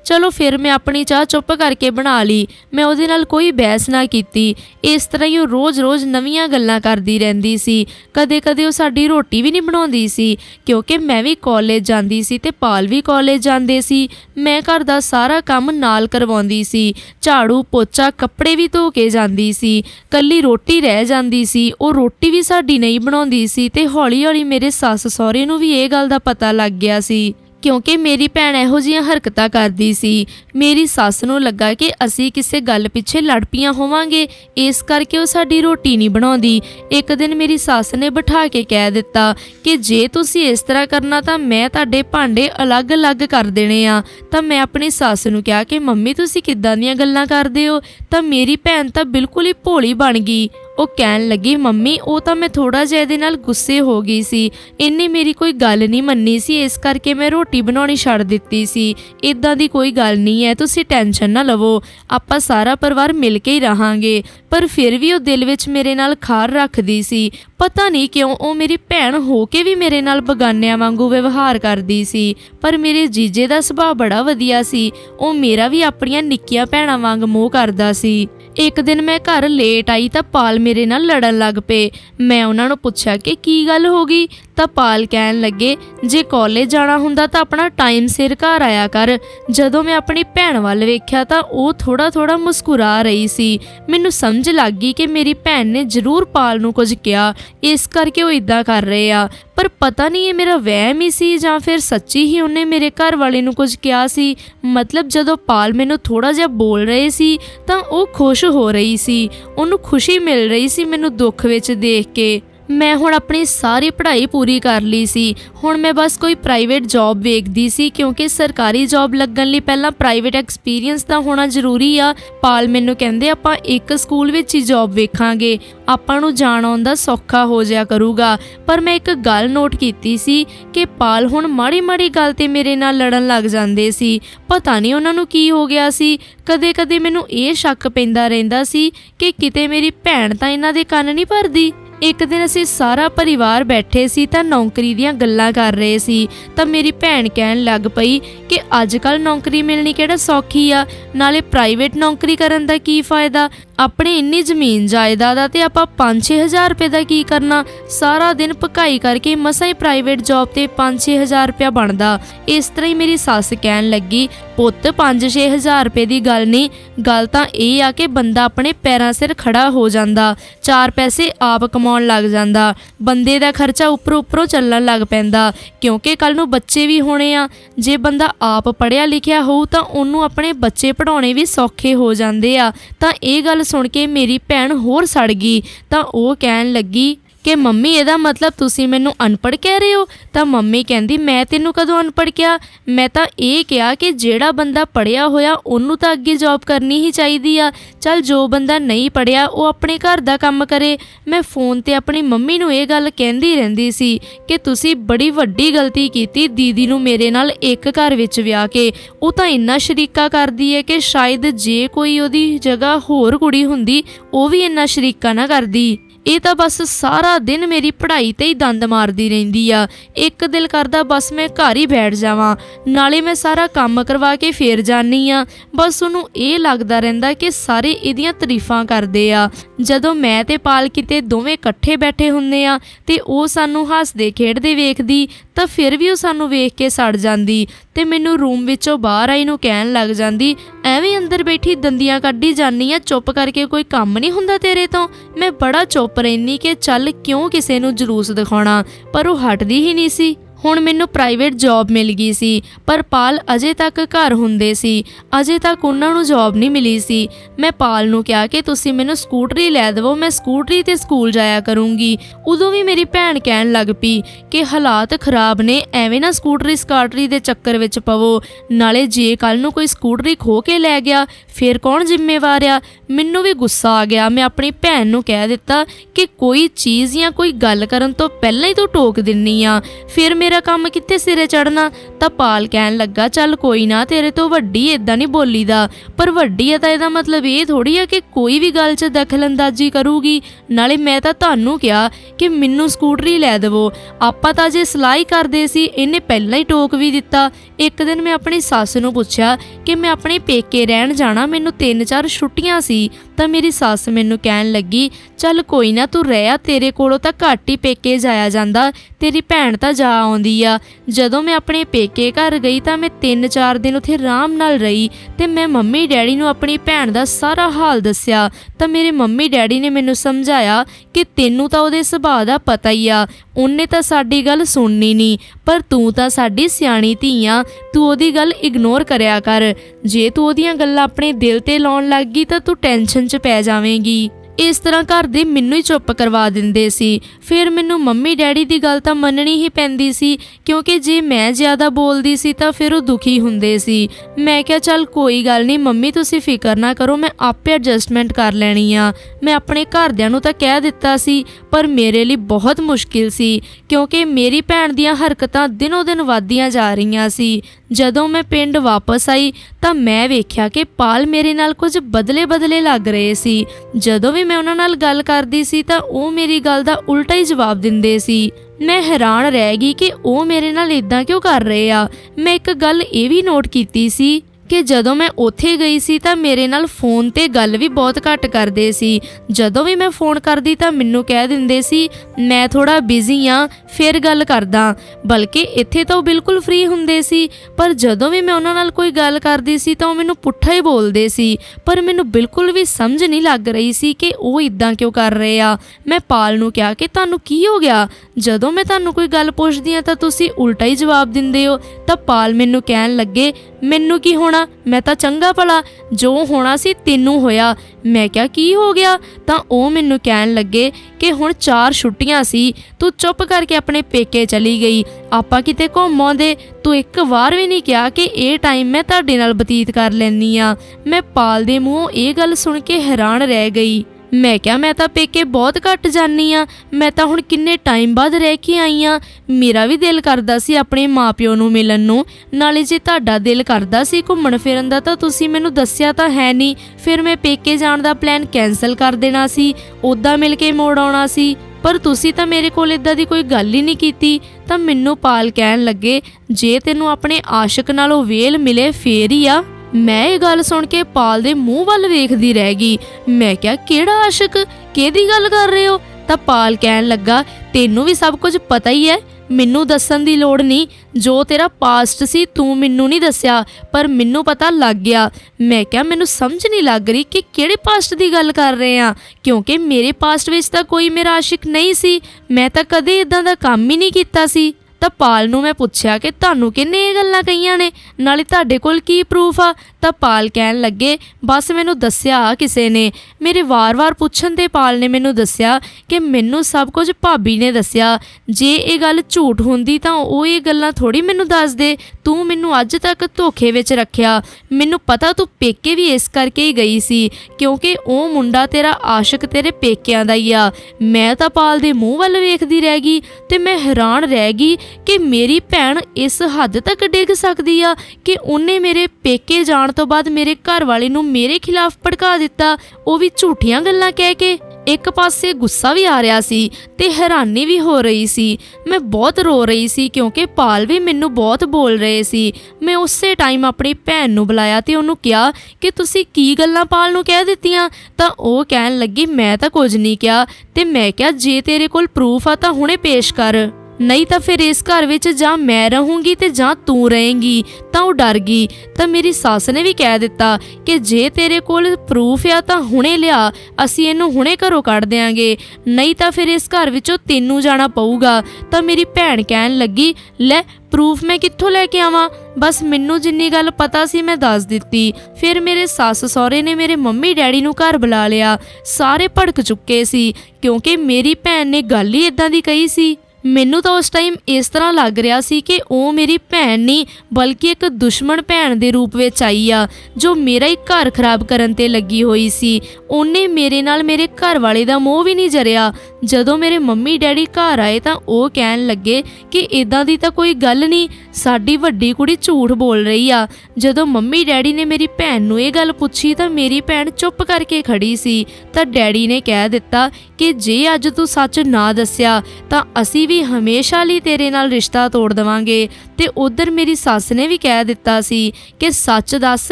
A: ਚਲੋ ਫਿਰ ਮੈਂ ਆਪਣੀ ਚਾਹ ਚੁੱਪ ਕਰਕੇ ਬਣਾ ਲਈ। ਮੈਂ ਉਹਦੇ ਨਾਲ ਕੋਈ ਬਹਿਸ ਨਾ ਕੀਤੀ। ਇਸ ਤਰ੍ਹਾਂ ਹੀ ਉਹ ਰੋਜ਼-ਰੋਜ਼ ਨਵੀਆਂ ਗੱਲਾਂ ਕਰਦੀ ਰਹਿੰਦੀ ਸੀ। ਕਦੇ-ਕਦੇ ਉਹ ਸਾਡੀ ਰੋਟੀ ਵੀ ਨਹੀਂ ਬਣਾਉਂਦੀ ਸੀ, ਕਿਉਂਕਿ ਮੈਂ ਵੀ ਕਾਲਜ ਜਾਂਦੀ ਸੀ ਤੇ ਪਾਲ ਵੀ ਕਾਲਜ ਜਾਂਦੇ ਸੀ। ਮੈਂ ਘਰ ਦਾ ਸਾਰਾ ਕੰਮ ਨਾਲ ਕਰਵਾਉਂਦੀ ਸੀ। ਝਾੜੂ, ਪੋਚਾ, ਕੱਪੜੇ ਵੀ ਧੋ ਕੇ ਜਾਂਦੀ ਸੀ। ਕੱਲੀ ਰੋਟੀ ਰਹਿ ਜਾਂਦੀ ਸੀ। ਉਹ ਰੋਟੀ ਵੀ ਸਾਡੀ ਨਹੀਂ ਬਣਾਉਂਦੀ ਸੀ ਤੇ ਹੌਲੀ-ਹੌਲੀ ਮੇਰੇ ਸੱਸ ਸਹੁਰੇ ਨੂੰ ਵੀ ਇਹ ਗੱਲ ਦਾ ਪਤਾ ਲੱਗ ਗਿਆ ਸੀ। ਕਿਉਂਕਿ ਮੇਰੀ ਭੈਣ ਇਹੋ ਜਿਹੀਆਂ ਹਰਕਤਾਂ ਕਰਦੀ ਸੀ। ਮੇਰੀ ਸੱਸ ਨੂੰ ਲੱਗਾ ਕਿ ਅਸੀਂ ਕਿਸੇ ਗੱਲ ਪਿੱਛੇ ਲੜ ਪਈਆਂ ਹੋਵਾਂਗੇ। ਇਸ ਕਰਕੇ ਉਹ ਸਾਡੀ ਰੋਟੀ ਨਹੀਂ ਬਣਾਉਂਦੀ। ਇੱਕ ਦਿਨ ਮੇਰੀ ਸੱਸ ਨੇ ਬਿਠਾ ਕੇ ਕਹਿ ਦਿੱਤਾ ਕਿ ਜੇ ਤੁਸੀਂ ਇਸ ਤਰ੍ਹਾਂ ਕਰਨਾ ਤਾਂ ਮੈਂ ਤੁਹਾਡੇ ਭਾਂਡੇ ਅਲੱਗ-ਅਲੱਗ ਕਰ ਦੇਣੇ ਆ। ਤਾਂ ਮੈਂ ਆਪਣੀ ਸੱਸ ਨੂੰ ਕਿਹਾ ਕਿ ਮੰਮੀ, ਤੁਸੀਂ ਕਿੱਦਾਂ ਦੀਆਂ ਗੱਲਾਂ ਕਰਦੇ ਹੋ? ਤਾਂ ਮੇਰੀ ਭੈਣ ਤਾਂ ਬਿਲਕੁਲ ਹੀ ਭੋਲੀ ਬਣ ਗਈ। ਉਹ ਕਹਿਣ ਲੱਗੀ, ਮੰਮੀ, ਉਹ ਤਾਂ ਮੈਂ ਥੋੜਾ ਜਿਹਾ ਇਹਦੇ ਨਾਲ ਗੁੱਸੇ ਹੋ ਗਈ ਸੀ। ਇਹਨੇ ਮੇਰੀ ਕੋਈ ਗੱਲ ਨਹੀਂ ਮੰਨੀ ਸੀ। ਇਸ ਕਰਕੇ ਮੈਂ ਰੋਟੀ ਬਣਾਉਣੀ ਛੱਡ ਦਿੱਤੀ ਸੀ। ਇਦਾਂ ਦੀ ਕੋਈ ਗੱਲ ਨਹੀਂ ਹੈ। ਤੁਸੀਂ ਟੈਨਸ਼ਨ ਨਾ ਲਵੋ। ਆਪਾਂ ਸਾਰਾ ਪਰਿਵਾਰ ਮਿਲ ਕੇ ਹੀ ਰਹਾਂਗੇ। ਪਰ ਫਿਰ ਵੀ ਉਹ ਦਿਲ ਵਿੱਚ ਮੇਰੇ ਨਾਲ ਖਾਰ ਰੱਖਦੀ ਸੀ। ਪਤਾ ਨਹੀਂ ਕਿਉਂ ਉਹ ਮੇਰੀ ਭੈਣ ਹੋ ਕੇ ਵੀ ਮੇਰੇ ਨਾਲ ਬਗਾਨਿਆਂ ਵਾਂਗੂ ਵਿਵਹਾਰ ਕਰਦੀ ਸੀ। ਪਰ ਮੇਰੇ ਜੀਜੇ ਦਾ ਸੁਭਾਅ ਬੜਾ ਵਧੀਆ ਸੀ। ਉਹ ਮੇਰਾ ਵੀ ਆਪਣੀਆਂ ਨਿੱਕੀਆਂ ਭੈਣਾਂ ਵਾਂਗ ਮੋਹ ਕਰਦਾ ਸੀ। ਇੱਕ ਦਿਨ ਮੈਂ ਘਰ ਲੇਟ ਆਈ ਤਾਂ ਪਾਲ ਮੇਰੇ ਨਾਲ ਲੜਨ ਲੱਗ ਪਏ। ਮੈਂ ਉਹਨਾਂ ਨੂੰ ਪੁੱਛਿਆ ਕਿ ਕੀ ਗੱਲ ਹੋ ਗਈ? ਤਾਂ ਪਾਲ ਕਹਿਣ ਲੱਗੇ, ਜੇ ਕਾਲਜ ਜਾਣਾ ਹੁੰਦਾ ਤਾਂ ਆਪਣਾ ਟਾਈਮ ਸਿਰ ਘਰ ਆਇਆ ਕਰ। ਜਦੋਂ ਮੈਂ ਆਪਣੀ ਭੈਣ ਵੱਲ ਵੇਖਿਆ ਤਾਂ ਉਹ ਥੋੜਾ ਥੋੜਾ ਮੁਸਕਰਾ ਰਹੀ ਸੀ। ਮੈਨੂੰ ਸਮਝ ਲੱਗ ਗਈ ਕਿ ਮੇਰੀ ਭੈਣ ਨੇ ਜ਼ਰੂਰ ਪਾਲ ਨੂੰ ਕੁਝ ਕਿਹਾ। ਇਸ ਕਰਕੇ ਉਹ ਇਦਾਂ ਕਰ ਰਹੇ ਆ। ਪਰ ਪਤਾ ਨਹੀਂ ਇਹ ਮੇਰਾ ਵਹਿਮ ਹੀ ਸੀ ਜਾਂ ਫਿਰ ਸੱਚੀ ਹੀ ਉਹਨੇ ਮੇਰੇ ਘਰ ਵਾਲੇ ਨੂੰ ਕੁਝ ਕਿਹਾ ਸੀ। ਮਤਲਬ ਜਦੋਂ ਪਾਲ ਮੈਨੂੰ ਥੋੜਾ ਜਿਹਾ ਬੋਲ ਰਹੇ ਸੀ, ਤਾਂ ਉਹ ਖੁਸ਼ ਹੋ ਰਹੀ ਸੀ। ਉਹਨੂੰ ਖੁਸ਼ੀ ਮਿਲ ਰਹੀ ਸੀ ਮੈਨੂੰ ਦੁੱਖ ਵਿੱਚ ਦੇਖ ਕੇ। ਮੈਂ ਹੁਣ ਆਪਣੀ ਸਾਰੀ ਪੜ੍ਹਾਈ ਪੂਰੀ ਕਰ ਲਈ ਸੀ। ਹੁਣ ਮੈਂ ਬਸ ਕੋਈ ਪ੍ਰਾਈਵੇਟ ਜੌਬ ਵੇਖਦੀ ਸੀ, ਕਿਉਂਕਿ ਸਰਕਾਰੀ ਜੌਬ ਲੱਗਣ ਲਈ ਪਹਿਲਾਂ ਪ੍ਰਾਈਵੇਟ ਐਕਸਪੀਰੀਅੰਸ ਤਾਂ ਹੋਣਾ ਜ਼ਰੂਰੀ ਆ। ਪਾਲ ਮੈਨੂੰ ਕਹਿੰਦੇ ਆਪਾਂ ਇੱਕ ਸਕੂਲ ਵਿੱਚ ਹੀ ਜੌਬ ਵੇਖਾਂਗੇ। ਆਪਾਂ ਨੂੰ ਜਾਣ ਆਉਂਦਾ ਸੌਖਾ ਹੋ ਜਾਇਆ ਕਰੂਗਾ। ਪਰ ਮੈਂ ਇੱਕ ਗੱਲ ਨੋਟ ਕੀਤੀ ਸੀ ਕਿ ਪਾਲ ਹੁਣ ਮਾੜੀ ਮਾੜੀ ਗੱਲ ਤੇ ਮੇਰੇ ਨਾਲ ਲੜਨ ਲੱਗ ਜਾਂਦੇ ਸੀ। ਪਤਾ ਨਹੀਂ ਉਹਨਾਂ ਨੂੰ ਕੀ ਹੋ ਗਿਆ ਸੀ। ਕਦੇ-ਕਦੇ ਮੈਨੂੰ ਇਹ ਸ਼ੱਕ ਪੈਂਦਾ ਰਹਿੰਦਾ ਸੀ ਕਿ ਕਿਤੇ ਮੇਰੀ ਭੈਣ ਤਾਂ ਇਹਨਾਂ ਦੇ ਕੰਨ ਨਹੀਂ ਭਰਦੀ। ਇੱਕ ਦਿਨ ਅਸੀਂ ਸਾਰਾ ਪਰਿਵਾਰ ਬੈਠੇ ਸੀ ਤਾਂ ਨੌਕਰੀ ਦੀਆਂ ਗੱਲਾਂ ਕਰ ਰਹੇ ਸੀ। ਤਾਂ ਮੇਰੀ ਭੈਣ ਕਹਿਣ ਲੱਗ ਪਈ ਕਿ ਅੱਜ ਕੱਲ ਨੌਕਰੀ ਮਿਲਣੀ ਕਿਹੜਾ ਸੌਖੀ ਆ, ਨਾਲੇ ਪ੍ਰਾਈਵੇਟ ਨੌਕਰੀ ਕਰਨ ਦਾ ਕੀ ਫਾਇਦਾ? ਆਪਣੇ ਇੰਨੀ ਜ਼ਮੀਨ ਜਾਇਦਾਦ ਆ ਤੇ ਆਪਾਂ 5-6000 ਰੁਪਏ ਦਾ ਕੀ ਕਰਨਾ? ਸਾਰਾ ਦਿਨ ਭਕਾਈ ਕਰਕੇ ਮਸਾਂ ਹੀ ਪ੍ਰਾਈਵੇਟ ਜੌਬ ਤੇ 5-6000 ਰੁਪਏ ਬਣਦਾ। ਇਸ ਤਰ੍ਹਾਂ ਹੀ ਮੇਰੀ ਸੱਸ ਕਹਿਣ ਲੱਗੀ, ਪੁੱਤ 5-6000 ਰੁਪਏ ਦੀ ਗੱਲ ਨਹੀਂ। ਗੱਲ ਤਾਂ ਇਹ ਆ ਕਿ ਬੰਦਾ ਆਪਣੇ ਪੈਰਾਂ ਸਿਰ ਖੜਾ ਹੋ ਜਾਂਦਾ। ਚਾਰ ਪੈਸੇ ਆਪ ਕਮਾ ਕਮਾਉਣ ਲੱਗ ਜਾਂਦਾ। ਬੰਦੇ ਦਾ ਖਰਚਾ ਉੱਪਰੋਂ ਉੱਪਰੋਂ ਚੱਲਣ ਲੱਗ ਪੈਂਦਾ। ਕਿਉਂਕਿ ਕੱਲ ਨੂੰ ਬੱਚੇ ਵੀ ਹੋਣੇ ਆ। ਜੇ ਬੰਦਾ ਆਪ ਪੜਿਆ ਲਿਖਿਆ ਹੋਊ ਤਾਂ ਉਹਨੂੰ ਆਪਣੇ ਬੱਚੇ ਪੜਾਉਣੇ ਵੀ ਸੌਖੇ ਹੋ ਜਾਂਦੇ ਆ। ਤਾਂ ਇਹ ਗੱਲ ਸੁਣ ਕੇ ਮੇਰੀ ਭੈਣ ਹੋਰ ਸੜ ਗਈ। ਤਾਂ ਉਹ ਕਹਿਣ ਲੱਗੀ ਕਿ ਮੰਮੀ, ਇਹਦਾ ਮਤਲਬ ਤੁਸੀਂ ਮੈਨੂੰ ਅਨਪੜ੍ਹ ਕਹਿ ਰਹੇ ਹੋ? ਤਾਂ ਮੰਮੀ ਕਹਿੰਦੀ, ਮੈਂ ਤੈਨੂੰ ਕਦੋਂ ਅਨਪੜ੍ਹ ਕਿਹਾ? ਮੈਂ ਤਾਂ ਇਹ ਕਿਹਾ ਕਿ ਜਿਹੜਾ ਬੰਦਾ ਪੜਿਆ ਹੋਇਆ, ਉਹਨੂੰ ਤਾਂ ਅੱਗੇ ਜੌਬ ਕਰਨੀ ਹੀ ਚਾਹੀਦੀ ਆ। ਚੱਲ, ਜੋ ਬੰਦਾ ਨਹੀਂ ਪੜਿਆ ਉਹ ਆਪਣੇ ਘਰ ਦਾ ਕੰਮ ਕਰੇ। ਮੈਂ ਫੋਨ ਤੇ ਆਪਣੀ ਮੰਮੀ ਨੂੰ ਇਹ ਗੱਲ ਕਹਿੰਦੀ ਰਹਿੰਦੀ ਸੀ ਕਿ ਤੁਸੀਂ ਬੜੀ ਵੱਡੀ ਗਲਤੀ ਕੀਤੀ ਦੀਦੀ ਨੂੰ ਮੇਰੇ ਨਾਲ ਇੱਕ ਘਰ ਵਿੱਚ ਵਿਆਹ ਕੇ। ਉਹ ਤਾਂ ਇੰਨਾ ਸ਼ਰੀਕਾ ਕਰਦੀ ਹੈ ਕਿ ਸ਼ਾਇਦ ਜੇ ਕੋਈ ਉਹਦੀ ਜਗ੍ਹਾ ਹੋਰ ਕੁੜੀ ਹੁੰਦੀ, ਉਹ ਵੀ ਇੰਨਾ ਸ਼ਰੀਕਾ ਨਾ ਕਰਦੀ। ਇਹ ਤਾਂ ਬਸ ਸਾਰਾ ਦਿਨ ਮੇਰੀ ਪੜ੍ਹਾਈ ਤੇ ਹੀ ਦੰਦ ਮਾਰਦੀ ਰਹਿੰਦੀ ਆ। ਇੱਕ ਦਿਲ ਕਰਦਾ ਬਸ ਮੈਂ ਘਰ ਹੀ ਬੈਠ ਜਾਵਾਂ। ਨਾਲੇ ਮੈਂ ਸਾਰਾ ਕੰਮ ਕਰਵਾ ਕੇ ਫੇਰ ਜਾਨੀ ਆ। ਬਸ ਉਹਨੂੰ ਇਹ ਲੱਗਦਾ ਰਹਿੰਦਾ ਕਿ ਸਾਰੇ ਇਹਦੀਆਂ ਤਾਰੀਫਾਂ ਕਰਦੇ ਆ। ਜਦੋਂ ਮੈਂ ਤੇ ਪਾਲ ਕਿਤੇ ਦੋਵੇਂ ਇਕੱਠੇ ਬੈਠੇ ਹੁੰਨੇ ਆ ਤੇ ਉਹ ਸਾਨੂੰ ਹੱਸਦੇ ਖੇਡਦੇ ਵੇਖਦੀ ਤਾਂ ਫਿਰ ਵੀ ਉਹ ਸਾਨੂੰ ਵੇਖ ਕੇ ਸੜ ਜਾਂਦੀ ਤੇ ਮੈਨੂੰ ਰੂਮ ਵਿੱਚੋਂ ਬਾਹਰ ਆਈ ਨੂੰ ਕਹਿਣ ਲੱਗ ਜਾਂਦੀ, ਐਵੇਂ ਅੰਦਰ ਬੈਠੀ ਦੰਦੀਆਂ ਕੱਢੀ ਜਾਨੀ ਆ, ਚੁੱਪ ਕਰਕੇ ਕੋਈ ਕੰਮ ਨਹੀਂ ਹੁੰਦਾ ਤੇਰੇ ਤੋਂ? ਮੈਂ ਬੜਾ ਚੁੱਪ ਰਹਿਨੀ ਕਿ ਚੱਲ ਕਿਉਂ ਕਿਸੇ ਨੂੰ ਜਲੂਸ ਦਿਖਾਉਣਾ, ਪਰ ਉਹ ਹਟਦੀ ਹੀ ਨਹੀਂ ਸੀ। ਹੁਣ ਮੈਨੂੰ ਪ੍ਰਾਈਵੇਟ ਜੌਬ ਮਿਲ ਗਈ ਸੀ, ਪਰ ਪਾਲ ਅਜੇ ਤੱਕ ਘਰ ਹੁੰਦੇ ਸੀ। ਅਜੇ ਤੱਕ ਉਹਨਾਂ ਨੂੰ ਜੌਬ ਨਹੀਂ ਮਿਲੀ ਸੀ। ਮੈਂ ਪਾਲ ਨੂੰ ਕਿਹਾ ਕਿ ਤੁਸੀਂ ਮੈਨੂੰ ਸਕੂਟਰੀ ਲੈ ਦਿਵੋ, ਮੈਂ ਸਕੂਟਰੀ ਤੇ ਸਕੂਲ ਜਾਇਆ ਕਰੂੰਗੀ। ਉਦੋਂ ਵੀ ਮੇਰੀ ਭੈਣ ਕਹਿਣ ਲੱਗ ਪਈ ਕਿ ਹਾਲਾਤ ਖਰਾਬ ਨੇ, ਐਵੇਂ ਨਾ ਸਕੂਟਰੀ ਸਕਾਟਰੀ ਦੇ ਚੱਕਰ ਵਿੱਚ ਪਵੋ। ਨਾਲੇ ਜੇ ਕੱਲ ਨੂੰ ਕੋਈ ਸਕੂਟਰੀ ਖੋ ਕੇ ਲੈ ਗਿਆ, ਫਿਰ ਕੌਣ ਜ਼ਿੰਮੇਵਾਰ ਆ? ਮੈਨੂੰ ਵੀ ਗੁੱਸਾ ਆ ਗਿਆ। ਮੈਂ ਆਪਣੀ ਭੈਣ ਨੂੰ ਕਹਿ ਦਿੱਤਾ ਕਿ ਕੋਈ ਚੀਜ਼ ਜਾਂ ਕੋਈ ਗੱਲ ਕਰਨ ਤੋਂ ਪਹਿਲਾਂ ਹੀ ਤੂੰ ਟੋਕ ਦਿੰਨੀ ਆ। ਫਿਰ ਮੇਰਾ ਕੰਮ ਕਿੱਥੇ ਸਿਰੇ ਚੜਨਾ ਤਾਂ ਪਾਲ ਕਹਿਣ ਲੱਗਾ, ਚੱਲ ਕੋਈ ਨਾ, ਤੇਰੇ ਤੋਂ ਵੱਡੀ ਇਦਾਂ ਨਹੀਂ ਬੋਲੀਦਾ। ਪਰ ਵੱਡੀ ਆ ਤਾਂ ਇਹਦਾ ਮਤਲਬ ਇਹ ਥੋੜੀ ਆ ਕਿ ਕੋਈ ਵੀ ਗੱਲ 'ਚ ਦਖਲਅੰਦਾਜ਼ੀ ਕਰੂਗੀ। ਨਾਲੇ ਮੈਂ ਤਾਂ ਤੁਹਾਨੂੰ ਕਿਹਾ ਕਿ ਮੈਨੂੰ ਸਕੂਟਰੀ ਲੈ ਦੇਵੋ। ਆਪਾਂ ਤਾਂ ਜੇ ਸਲਾਈ ਕਰਦੇ ਸੀ, ਇਹਨੇ ਪਹਿਲਾਂ ਹੀ ਟੋਕ ਵੀ ਦਿੱਤਾ। ਇੱਕ ਦਿਨ ਮੈਂ ਆਪਣੀ ਸੱਸ ਨੂੰ ਪੁੱਛਿਆ ਕਿ ਮੈਂ ਆਪਣੇ ਪੇਕੇ ਰਹਿਣ ਜਾਣਾ, ਮੈਨੂੰ 3-4 ਛੁੱਟੀਆਂ ਸੀ। ਤਾਂ ਮੇਰੀ ਸੱਸ ਮੈਨੂੰ ਕਹਿਣ ਲੱਗੀ, ਚੱਲ ਕੋਈ ਨਾ, ਤੂੰ ਰਹਿ ਆ, ਤੇਰੇ ਕੋਲੋਂ ਤਾਂ ਘੱਟ ਹੀ ਪੇਕੇ ਜਾਇਆ ਜਾਂਦਾ। ਤੇਰੀ ਭੈਣ ਤਾਂ ਜਾ ਆਉਂਦੀ ਆ। ਜਦੋਂ ਮੈਂ ਆਪਣੇ ਪੇਕੇ ਘਰ ਗਈ ਤਾਂ ਮੈਂ 3-4 ਦਿਨ ਉੱਥੇ ਆਰਾਮ ਨਾਲ ਰਹੀ ਤੇ ਮੈਂ ਮੰਮੀ ਡੈਡੀ ਨੂੰ ਆਪਣੀ ਭੈਣ ਦਾ ਸਾਰਾ ਹਾਲ ਦੱਸਿਆ। ਤਾਂ ਮੇਰੇ ਮੰਮੀ ਡੈਡੀ ਨੇ ਮੈਨੂੰ ਸਮਝਾਇਆ ਕਿ ਤੈਨੂੰ ਤਾਂ ਉਹਦੇ ਸੁਭਾਅ ਦਾ ਪਤਾ ਹੀ ਆ, ਉਹਨੇ ਤਾਂ ਸਾਡੀ ਗੱਲ ਸੁਣਨੀ ਨਹੀਂ, ਪਰ ਤੂੰ ਤਾਂ ਸਾਡੀ ਸਿਆਣੀ ਧੀ ਆ, ਤੂੰ ਉਹਦੀ ਗੱਲ ਇਗਨੋਰ ਕਰਿਆ ਕਰ। ਜੇ ਤੂੰ ਉਹਦੀਆਂ ਗੱਲਾਂ ਆਪਣੇ ਦਿਲ ਤੇ ਲਾਉਣ ਲੱਗ ਗਈ ਤਾਂ ਤੂੰ ਟੈਨਸ਼ਨ 'ਚ ਪੈ ਜਾਵੇਂਗੀ। ਇਸ ਤਰ੍ਹਾਂ ਘਰ ਦੇ ਮੈਨੂੰ ਹੀ ਚੁੱਪ ਕਰਵਾ ਦਿੰਦੇ ਸੀ। ਫਿਰ ਮੈਨੂੰ ਮੰਮੀ ਡੈਡੀ ਦੀ ਗੱਲ ਤਾਂ ਮੰਨਣੀ ਹੀ ਪੈਂਦੀ ਸੀ, ਕਿਉਂਕਿ ਜੇ ਮੈਂ ਜ਼ਿਆਦਾ ਬੋਲਦੀ ਸੀ ਤਾਂ ਫਿਰ ਉਹ ਦੁਖੀ ਹੁੰਦੇ ਸੀ। ਮੈਂ ਕਿਹਾ, ਚੱਲ ਕੋਈ ਗੱਲ ਨਹੀਂ, ਮੰਮੀ ਤੁਸੀਂ ਫਿਕਰ ਨਾ ਕਰੋ, ਮੈਂ ਆਪੇ ਐਡਜਸਟਮੈਂਟ ਕਰ ਲੈਣੀ ਆ। ਮੈਂ ਆਪਣੇ ਘਰਦਿਆਂ ਨੂੰ ਤਾਂ ਕਹਿ ਦਿੱਤਾ ਸੀ, ਪਰ ਮੇਰੇ ਲਈ ਬਹੁਤ ਮੁਸ਼ਕਿਲ ਸੀ, ਕਿਉਂਕਿ ਮੇਰੀ ਭੈਣ ਦੀਆਂ ਹਰਕਤਾਂ ਦਿਨੋ ਦਿਨ ਵਧਦੀਆਂ ਜਾ ਰਹੀਆਂ ਸੀ। ਜਦੋਂ ਮੈਂ ਪਿੰਡ ਵਾਪਸ ਆਈ ਤਾਂ ਮੈਂ ਵੇਖਿਆ ਕਿ ਪਾਲ ਮੇਰੇ ਨਾਲ ਕੁਝ ਬਦਲੇ ਬਦਲੇ ਲੱਗ ਰਹੇ ਸੀ। ਜਦੋਂ ਵੀ ਮੈਂ ਉਹਨਾਂ ਨਾਲ ਗੱਲ ਕਰਦੀ ਸੀ ਤਾਂ ਉਹ ਮੇਰੀ ਗੱਲ ਦਾ ਉਲਟਾ ਹੀ ਜਵਾਬ ਦਿੰਦੇ ਸੀ। ਮੈਂ ਹੈਰਾਨ ਰਹਿ ਗਈ ਕਿ ਉਹ ਮੇਰੇ ਨਾਲ ਇਦਾਂ ਕਿਉਂ ਕਰ ਰਹੇ ਆ। ਮੈਂ ਇੱਕ ਗੱਲ ਇਹ ਵੀ ਨੋਟ ਕੀਤੀ ਸੀ ਕਿ ਜਦੋਂ ਮੈਂ ਉੱਥੇ ਗਈ ਸੀ ਤਾਂ ਮੇਰੇ ਨਾਲ ਫੋਨ ਤੇ ਗੱਲ ਵੀ ਬਹੁਤ ਘੱਟ ਕਰਦੇ ਸੀ। ਜਦੋਂ ਵੀ ਮੈਂ ਫੋਨ ਕਰਦੀ ਤਾਂ ਮੈਨੂੰ ਕਹਿ ਦਿੰਦੇ ਸੀ, ਮੈਂ ਥੋੜਾ ਬਿਜ਼ੀ ਆ, ਫਿਰ ਗੱਲ ਕਰਦਾ। ਬਲਕਿ ਇੱਥੇ ਤਾਂ ਉਹ ਬਿਲਕੁਲ ਫ੍ਰੀ ਹੁੰਦੇ ਸੀ, ਪਰ ਜਦੋਂ ਵੀ ਮੈਂ ਉਹਨਾਂ ਨਾਲ ਕੋਈ ਗੱਲ ਕਰਦੀ ਸੀ ਤਾਂ ਉਹ ਮੈਨੂੰ ਪੁੱਠਾ ਹੀ ਬੋਲਦੇ ਸੀ। ਪਰ ਮੈਨੂੰ ਬਿਲਕੁਲ ਵੀ ਸਮਝ ਨਹੀਂ ਲੱਗ ਰਹੀ ਸੀ ਕਿ ਉਹ ਇਦਾਂ ਕਿਉਂ ਕਰ ਰਹੇ ਆ। ਮੈਂ ਪਾਲ ਨੂੰ ਕਿਹਾ ਕਿ, ਤੁਹਾਨੂੰ ਕੀ ਹੋ ਗਿਆ? ਜਦੋਂ ਮੈਂ ਤੁਹਾਨੂੰ ਕੋਈ ਗੱਲ ਪੁੱਛਦੀ ਆ ਤਾਂ ਤੁਸੀਂ ਉਲਟਾ ਹੀ ਜਵਾਬ ਦਿੰਦੇ ਹੋ। ਤਾਂ ਪਾਲ ਮੈਨੂੰ ਕਹਿਣ ਲੱਗੇ ਮੈਨੂੰ ਕੀ ਹੋਣਾ? ਮੈਂ ਤਾਂ ਚੰਗਾ ਭਲਾ। ਜੋ ਹੋਣਾ ਸੀ ਤੈਨੂੰ ਹੋਇਆ। ਮੈਂ ਕਿਹਾ, ਕੀ ਹੋ ਗਿਆ? ਤਾਂ ਉਹ ਮੈਨੂੰ ਕਹਿਣ ਲੱਗੇ ਕਿ ਹੁਣ ਚਾਰ ਛੁੱਟੀਆਂ ਸੀ। ਤੂੰ ਚੁੱਪ ਕਰਕੇ ਆਪਣੇ ਪੇਕੇ ਚਲੀ ਗਈ। ਆਪਾਂ ਕਿਤੇ ਘੁੰਮ ਆਉਂਦੇ। ਤੂੰ ਇੱਕ ਵਾਰ ਵੀ ਨਹੀਂ ਕਿਹਾ ਕਿ ਇਹ ਟਾਈਮ ਮੈਂ ਤੁਹਾਡੇ ਨਾਲ ਬਤੀਤ ਕਰ ਲੈਣੀ ਆ ਮੈਂ ਪਾਲ ਦੇ ਮੂੰਹੋਂ ਇਹ ਗੱਲ ਸੁਣ ਕੇ ਹੈਰਾਨ ਰਹਿ ਗਈ। ਮੈਂ ਕਿਹਾ, ਮੈਂ ਤਾਂ ਪੇਕੇ ਬਹੁਤ ਘੱਟ ਜਾਨੀ ਆ। ਮੈਂ ਤਾਂ ਹੁਣ ਕਿੰਨੇ ਟਾਈਮ ਬਾਅਦ ਰਹਿ ਕੇ ਆਈ ਆ। ਮੇਰਾ ਵੀ ਦਿਲ ਕਰਦਾ ਸੀ ਆਪਣੇ ਮਾਪਿਓ ਨੂੰ ਮਿਲਣ ਨੂੰ। ਨਾਲੇ ਜੇ ਤੁਹਾਡਾ ਦਿਲ ਕਰਦਾ ਸੀ ਘੁੰਮਣ ਫਿਰਨ ਦਾ, ਤਾਂ ਤੁਸੀਂ ਮੈਨੂੰ ਦੱਸਿਆ ਤਾਂ ਹੈ ਨਹੀਂ ਫਿਰ ਮੈਂ ਪੇਕੇ ਜਾਣ ਦਾ ਪਲਾਨ ਕੈਨਸਲ ਕਰ ਦੇਣਾ ਸੀ। ਉੱਦਾਂ ਮਿਲ ਕੇ ਮੋੜ ਆਉਣਾ ਸੀ। ਪਰ ਤੁਸੀਂ ਤਾਂ ਮੇਰੇ ਕੋਲ ਇਦਾਂ ਦੀ ਕੋਈ ਗੱਲ ਹੀ ਨਹੀਂ ਕੀਤੀ। ਤਾਂ ਮੈਨੂੰ ਪਾਲ ਕਹਿਣ ਲੱਗੇ, ਜੇ ਤੈਨੂੰ ਆਪਣੇ ਆਸ਼ਿਕ ਨਾਲੋਂ ਵੇਲ ਮਿਲੇ, ਫੇਰ ਹੀ ਆ। ਮੈਂ ਇਹ ਗੱਲ ਸੁਣ ਕੇ ਪਾਲ ਦੇ ਮੂੰਹ ਵੱਲ ਵੇਖਦੀ ਰਹਿ ਗਈ। ਮੈਂ ਕਿਹਾ, ਕਿਹੜਾ ਆਸ਼ਿਕ? ਕਿਹਦੀ ਗੱਲ ਕਰ ਰਹੇ ਹੋ? ਤਾਂ ਪਾਲ ਕਹਿਣ ਲੱਗਾ, ਤੈਨੂੰ ਵੀ ਸਭ ਕੁਝ ਪਤਾ ਹੀ ਹੈ। ਮੈਨੂੰ ਦੱਸਣ ਦੀ ਲੋੜ ਨਹੀਂ। ਜੋ ਤੇਰਾ ਪਾਸਟ ਸੀ, ਤੂੰ ਮੈਨੂੰ ਨਹੀਂ ਦੱਸਿਆ, ਪਰ ਮੈਨੂੰ ਪਤਾ ਲੱਗ ਗਿਆ। ਮੈਂ ਕਿਹਾ, ਮੈਨੂੰ ਸਮਝ ਨਹੀਂ ਲੱਗ ਰਹੀ ਕਿ ਕਿਹੜੇ ਪਾਸਟ ਦੀ ਗੱਲ ਕਰ ਰਹੇ ਆ। ਕਿਉਂਕਿ ਮੇਰੇ ਪਾਸਟ ਵਿੱਚ ਤਾਂ ਕੋਈ ਮੇਰਾ ਆਸ਼ਿਕ ਨਹੀਂ ਸੀ। ਮੈਂ ਤਾਂ ਕਦੇ ਇਦਾਂ ਦਾ ਕੰਮ ਹੀ ਨਹੀਂ ਕੀਤਾ ਸੀ। ਤਾਂ ਪਾਲ ਨੂੰ ਮੈਂ ਪੁੱਛਿਆ ਕਿ ਤੁਹਾਨੂੰ ਕਿੰਨੇ ਇਹ ਗੱਲਾਂ ਕਹੀਆਂ ਨੇ? ਨਾਲੇ ਤੁਹਾਡੇ ਕੋਲ ਕੀ ਪ੍ਰੂਫ ਆ? ਤਾਂ ਪਾਲ ਕਹਿਣ ਲੱਗੇ, ਬਸ ਮੈਨੂੰ ਦੱਸਿਆ ਕਿਸੇ ਨੇ। ਮੇਰੇ ਵਾਰ-ਵਾਰ ਪੁੱਛਣ ਤੇ ਪਾਲ ਨੇ ਮੈਨੂੰ ਦੱਸਿਆ ਕਿ ਮੈਨੂੰ ਸਭ ਕੁਝ ਭਾਬੀ ਨੇ ਦੱਸਿਆ। ਜੇ ਇਹ ਗੱਲ ਝੂਠ ਹੁੰਦੀ ਤਾਂ ਉਹ ਇਹ ਗੱਲਾਂ ਥੋੜੀ ਮੈਨੂੰ ਦੱਸ ਦੇ ਤੂੰ ਮੈਨੂੰ ਅੱਜ ਤੱਕ ਧੋਖੇ ਵਿੱਚ ਰੱਖਿਆ। ਮੈਨੂੰ ਪਤਾ ਤੂੰ ਪੇਕੇ ਵੀ ਇਸ ਕਰਕੇ ਹੀ ਗਈ ਸੀ, ਕਿਉਂਕਿ ਉਹ ਮੁੰਡਾ ਤੇਰਾ ਆਸ਼ਿਕ ਤੇਰੇ ਪੇਕਿਆਂ ਦਾ ਹੀ ਆ। ਮੈਂ ਤਾਂ ਪਾਲ ਦੇ ਮੂੰਹ ਵੱਲ ਵੇਖਦੀ ਰਹਿ ਗਈ ਤੇ ਮੈਂ ਹੈਰਾਨ ਰਹਿ ਗਈ ਕਿ ਮੇਰੀ ਭੈਣ ਇਸ ਹੱਦ ਤੱਕ ਡਿੱਗ ਸਕਦੀ ਆ ਕਿ ਉਹਨੇ ਮੇਰੇ ਪੇਕੇ ਜਾਣ ਤੋਂ ਬਾਅਦ ਮੇਰੇ ਘਰ ਵਾਲੇ ਨੂੰ ਮੇਰੇ ਖਿਲਾਫ ਭੜਕਾ ਦਿੱਤਾ। ਉਹ ਵੀ ਝੂਠੀਆਂ ਗੱਲਾਂ ਕਹਿ ਕੇ ਇੱਕ ਪਾਸੇ ਗੁੱਸਾ ਵੀ ਆ ਰਿਹਾ ਸੀ ਤੇ ਹੈਰਾਨੀ ਵੀ ਹੋ ਰਹੀ ਸੀ। ਮੈਂ ਬਹੁਤ ਰੋ ਰਹੀ ਸੀ ਕਿਉਂਕਿ ਪਾਲ ਵੀ ਮੈਨੂੰ ਬਹੁਤ ਬੋਲ ਰਹੇ ਸੀ। ਮੈਂ ਉਸੇ ਟਾਈਮ ਆਪਣੀ ਭੈਣ ਨੂੰ ਬੁਲਾਇਆ ਤੇ ਉਹਨੂੰ ਕਿਹਾ ਕਿ ਤੁਸੀਂ ਕੀ ਗੱਲਾਂ ਪਾਲ ਨੂੰ ਕਹਿ ਦਿੱਤੀਆਂ? ਤਾਂ ਉਹ ਕਹਿਣ ਲੱਗੀ, ਮੈਂ ਤਾਂ ਕੁਝ ਨਹੀਂ ਕਿਹਾ ਤੇ ਮੈਂ ਕਿਹਾ ਜੇ ਤੇਰੇ ਕੋਲ ਪ੍ਰੂਫ ਆ ਤਾਂ ਹੁਣੇ ਪੇਸ਼ ਕਰ। ਨਹੀਂ ਤਾਂ ਫਿਰ ਇਸ ਘਰ ਵਿੱਚ ਜਾਂ ਮੈਂ ਰਹੂੰਗੀ ਤੇ ਜਾਂ ਤੂੰ ਰਹੇਂਗੀ, ਤਾਂ ਉਹ ਡਰ ਗਈ। ਤਾਂ ਮੇਰੀ ਸੱਸ ਨੇ ਵੀ ਕਹਿ ਦਿੱਤਾ ਕਿ ਜੇ ਤੇਰੇ ਕੋਲ ਪ੍ਰੂਫ ਆ ਤਾਂ ਹੁਣੇ ਲਿਆ, ਅਸੀਂ ਇਹਨੂੰ ਹੁਣੇ ਘਰੋਂ ਕੱਢ ਦਿਆਂਗੇ। ਨਹੀਂ ਤਾਂ ਫਿਰ ਇਸ ਘਰ ਵਿੱਚੋਂ ਤੈਨੂੰ ਜਾਣਾ ਪਊਗਾ। ਤਾਂ ਮੇਰੀ ਭੈਣ ਕਹਿਣ ਲੱਗੀ, ਲੈ ਪ੍ਰੂਫ ਮੈਂ ਕਿੱਥੋਂ ਲੈ ਕੇ ਆਵਾਂ? ਬਸ ਮੈਨੂੰ ਜਿੰਨੀ ਗੱਲ ਪਤਾ ਸੀ ਮੈਂ ਦੱਸ ਦਿੱਤੀ। ਫਿਰ ਮੇਰੇ ਸੱਸ ਸਹੁਰੇ ਨੇ ਮੇਰੇ ਮੰਮੀ ਡੈਡੀ ਨੂੰ ਘਰ ਬੁਲਾ ਲਿਆ। ਸਾਰੇ ਭੜਕ ਚੁੱਕੇ ਸੀ, ਕਿਉਂਕਿ ਮੇਰੀ ਭੈਣ ਨੇ ਗੱਲ ਹੀ ਇਦਾਂ ਦੀ ਕਹੀ ਸੀ। ਮੈਨੂੰ ਤਾਂ ਉਸ ਟਾਈਮ ਇਸ ਤਰ੍ਹਾਂ ਲੱਗ ਰਿਹਾ ਸੀ ਕਿ ਉਹ ਮੇਰੀ ਭੈਣ ਨਹੀਂ, ਬਲਕਿ ਇੱਕ ਦੁਸ਼ਮਣ ਭੈਣ ਦੇ ਰੂਪ ਵਿੱਚ ਆਈ ਆ, ਜੋ ਮੇਰਾ ਹੀ ਘਰ ਖਰਾਬ ਕਰਨ ਤੇ ਲੱਗੀ ਹੋਈ ਸੀ। ਉਹਨੇ ਮੇਰੇ ਨਾਲ ਮੇਰੇ ਘਰ ਵਾਲੇ ਦਾ ਮੋਹ ਵੀ ਨਹੀਂ ਜਰਿਆ। ਜਦੋਂ ਮੇਰੇ ਮੰਮੀ ਡੈਡੀ ਘਰ ਆਏ ਤਾਂ ਉਹ ਕਹਿਣ ਲੱਗੇ ਕਿ ਇਦਾਂ ਦੀ ਤਾਂ ਕੋਈ ਗੱਲ ਨਹੀਂ, ਸਾਡੀ ਵੱਡੀ ਕੁੜੀ ਝੂਠ ਬੋਲ ਰਹੀ ਆ। ਜਦੋਂ ਮੰਮੀ ਡੈਡੀ ਨੇ ਮੇਰੀ ਭੈਣ ਨੂੰ ਇਹ ਗੱਲ ਪੁੱਛੀ ਤਾਂ ਮੇਰੀ ਭੈਣ ਚੁੱਪ ਕਰਕੇ ਖੜੀ ਸੀ। ਤਾਂ ਡੈਡੀ ਨੇ ਕਹਿ ਦਿੱਤਾ ਕਿ ਜੇ ਅੱਜ ਤੂੰ ਸੱਚ ਨਾ ਦੱਸਿਆ, ਤਾਂ ਅਸੀਂ ਵੀ ਹਮੇਸ਼ਾ ਲਈ ਤੇਰੇ ਨਾਲ ਰਿਸ਼ਤਾ ਤੋੜ ਦੇਵਾਂਗੇ। ਤੇ ਉਧਰ ਮੇਰੀ ਸੱਸ ਨੇ ਵੀ ਕਹਿ ਦਿੱਤਾ ਸੀ ਕਿ ਸੱਚ ਦੱਸ,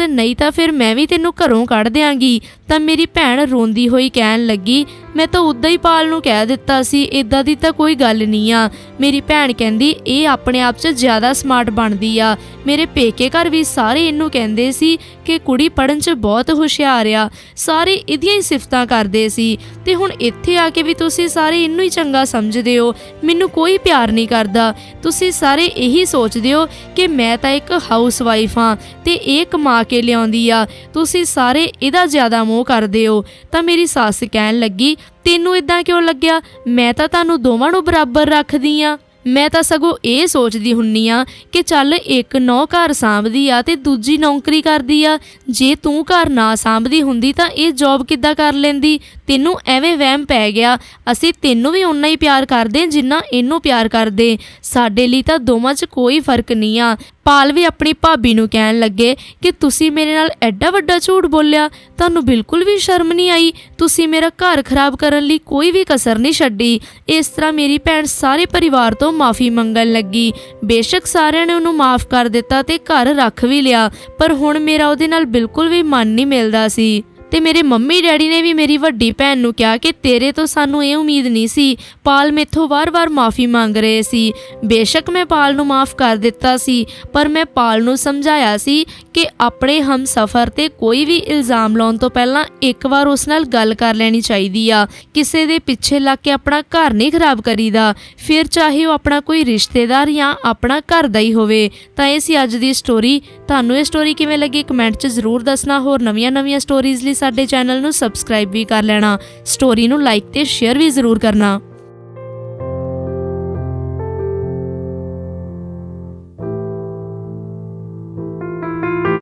A: ਨਹੀਂ ਤਾਂ ਫਿਰ ਮੈਂ ਵੀ ਤੈਨੂੰ ਘਰੋਂ ਕੱਢ ਦਿਆਂਗੀ। ਤਾਂ ਮੇਰੀ ਭੈਣ ਰੋਂਦੀ ਹੋਈ ਕਹਿਣ ਲੱਗੀ। ਮੈਂ ਤਾਂ ਉਦਾਂ ਹੀ ਪਾਲ ਨੂੰ ਕਹਿ ਦਿੱਤਾ ਸੀ ਇਦਾਂ ਦੀ ਤਾਂ ਕੋਈ ਗੱਲ ਨਹੀਂ ਆ। ਮੇਰੀ ਭੈਣ ਕਹਿੰਦੀ, ਇਹ ਆਪਣੇ ਆਪ 'ਚ ਜ਼ਿਆਦਾ ਸਮਾਰਟ ਬਣਦੀ ਆ। ਮੇਰੇ ਪੇਕੇ ਘਰ ਵੀ ਸਾਰੇ ਇਹਨੂੰ ਕਹਿੰਦੇ ਸੀ ਕਿ ਕੁੜੀ ਪੜਨ 'ਚ ਬਹੁਤ ਹੁਸ਼ਿਆਰ ਆ। ਸਾਰੇ ਇਹਦੀਆਂ ਹੀ ਸਿਫਤਾਂ ਕਰਦੇ ਸੀ। ਤੇ ਹੁਣ ਇੱਥੇ ਆ ਕੇ ਵੀ ਤੁਸੀਂ ਸਾਰੇ ਇਹਨੂੰ ਹੀ ਚੰਗਾ ਸਮਝਦੇ ਹੋ। ਮੈਨੂੰ ਕੋਈ ਪਿਆਰ ਨਹੀਂ ਕਰਦਾ। ਤੁਸੀਂ ਸਾਰੇ ਇਹੀ ਸੋਚਦੇ ਹੋ ਕਿ ਮੈਂ ਤਾਂ ਇੱਕ ਹਾਊਸ ਵਾਈਫ ਹਾਂ ਤੇ ਇਹ ਕਮਾ ਕੇ ਲਿਆਉਂਦੀ ਆ। ਤੁਸੀਂ ਸਾਰੇ ਇਹਦਾ ਜ਼ਿਆਦਾ ਮੋਹ ਕਰਦੇ ਹੋ। ਤਾਂ ਮੇਰੀ ਸੱਸ ਕਹਿਣ ਲੱਗੀ, ਤੈਨੂੰ ਇਦਾਂ ਕਿਉਂ ਲੱਗਿਆ? ਮੈਂ ਤਾਂ ਤੁਹਾਨੂੰ ਦੋਵਾਂ ਨੂੰ ਬਰਾਬਰ ਰੱਖਦੀ ਆ। ਮੈਂ ਤਾਂ ਸਗੋਂ ਇਹ ਸੋਚਦੀ ਹੁੰਨੀ ਆ ਕਿ ਚੱਲ ਇੱਕ ਨੌ ਘਰ ਸਾਂਭਦੀ ਆ ਤੇ ਦੂਜੀ ਨੌਕਰੀ ਕਰਦੀ ਆ। ਜੇ ਤੂੰ ਘਰ ਨਾ ਸਾਂਭਦੀ ਹੁੰਦੀ ਤਾਂ ਇਹ ਜੌਬ ਕਿੱਦਾਂ ਕਰ ਲੈਂਦੀ? ਤੈਨੂੰ ਐਵੇਂ ਵਹਿਮ ਪੈ ਗਿਆ। ਅਸੀਂ ਤੈਨੂੰ ਵੀ ਓਨਾ ਹੀ ਪਿਆਰ ਕਰਦੇ ਜਿੰਨਾ ਇਹਨੂੰ ਪਿਆਰ ਕਰਦੇ। ਸਾਡੇ ਲਈ ਤਾਂ ਦੋਵਾਂ 'ਚ ਕੋਈ ਫ਼ਰਕ ਨਹੀਂ ਆ। ਪਾਲ ਵੀ ਆਪਣੀ ਭਾਬੀ ਨੂੰ ਕਹਿਣ ਲੱਗੇ ਕਿ ਤੁਸੀਂ ਮੇਰੇ ਨਾਲ ਐਡਾ ਵੱਡਾ ਝੂਠ ਬੋਲਿਆ। ਤੁਹਾਨੂੰ ਬਿਲਕੁਲ ਵੀ ਸ਼ਰਮ ਨਹੀਂ ਆਈ। ਤੁਸੀਂ ਮੇਰਾ ਘਰ ਖਰਾਬ ਕਰਨ ਲਈ ਕੋਈ ਵੀ ਕਸਰ ਨਹੀਂ ਛੱਡੀ। ਇਸ ਤਰ੍ਹਾਂ ਮੇਰੀ ਭੈਣ ਸਾਰੇ ਪਰਿਵਾਰ ਤੋਂ ਮਾਫੀ ਮੰਗਣ ਲੱਗੀ। ਬੇਸ਼ੱਕ ਸਾਰਿਆਂ ਨੇ ਉਹਨੂੰ ਮਾਫ ਕਰ ਦਿੱਤਾ ਤੇ ਘਰ ਰੱਖ ਵੀ ਲਿਆ, ਪਰ ਹੁਣ ਮੇਰਾ ਉਹਦੇ ਨਾਲ ਬਿਲਕੁਲ ਵੀ ਮਨ ਨਹੀਂ ਮਿਲਦਾ ਸੀ। ਤੇ ਮੇਰੇ ਮੰਮੀ ਡੈਡੀ ਨੇ ਵੀ ਮੇਰੀ ਵੱਡੀ ਭੈਣ ਨੂੰ ਕਿਹਾ ਕਿ ਤੇਰੇ ਤੋਂ ਸਾਨੂੰ ਇਹ ਉਮੀਦ ਨਹੀਂ ਸੀ। ਪਾਲ ਮੇਥੋਂ ਵਾਰ-ਵਾਰ ਮਾਫੀ ਮੰਗ ਰਹੇ ਸੀ। ਬੇਸ਼ੱਕ ਮੈਂ ਪਾਲ ਨੂੰ ਮਾਫ ਕਰ ਦਿੱਤਾ ਸੀ, ਪਰ ਮੈਂ ਪਾਲ ਨੂੰ ਸਮਝਾਇਆ ਸੀ ਕਿ ਆਪਣੇ ਹਮਸਫ਼ਰ ਤੇ ਕੋਈ ਵੀ ਇਲਜ਼ਾਮ ਲਾਉਣ ਤੋਂ ਪਹਿਲਾਂ ਇੱਕ ਵਾਰ ਉਸ ਨਾਲ ਗੱਲ ਕਰ ਲੈਣੀ ਚਾਹੀਦੀ ਆ। ਕਿਸੇ ਦੇ ਪਿੱਛੇ ਲੱਗ ਕੇ ਆਪਣਾ ਘਰ ਨਹੀਂ ਖਰਾਬ ਕਰੀਦਾ, ਫਿਰ ਚਾਹੇ ਉਹ ਆਪਣਾ ਕੋਈ ਰਿਸ਼ਤੇਦਾਰ ਜਾਂ ਆਪਣਾ ਘਰ ਦਾ ਹੀ ਹੋਵੇ। ਤਾਂ ਇਹ ਸੀ ਅੱਜ ਦੀ ਸਟੋਰੀ ਤੁਹਾਨੂੰ ਇਹ ਸਟੋਰੀ ਕਿਵੇਂ ਲੱਗੀ? ਕਮੈਂਟ 'ਚ ਜ਼ਰੂਰ ਦੱਸਣਾ। ਹੋਰ ਨਵੀਆਂ-ਨਵੀਆਂ ਸਟੋਰੀਜ਼ ਲਈ ਸਾਡੇ ਚੈਨਲ ਨੂੰ ਸਬਸਕ੍ਰਾਈਬ ਵੀ ਕਰ ਲੈਣਾ ਸਟੋਰੀ ਨੂੰ ਲਾਈਕ ਤੇ ਸ਼ੇਅਰ ਵੀ ਜ਼ਰੂਰ ਕਰਨਾ।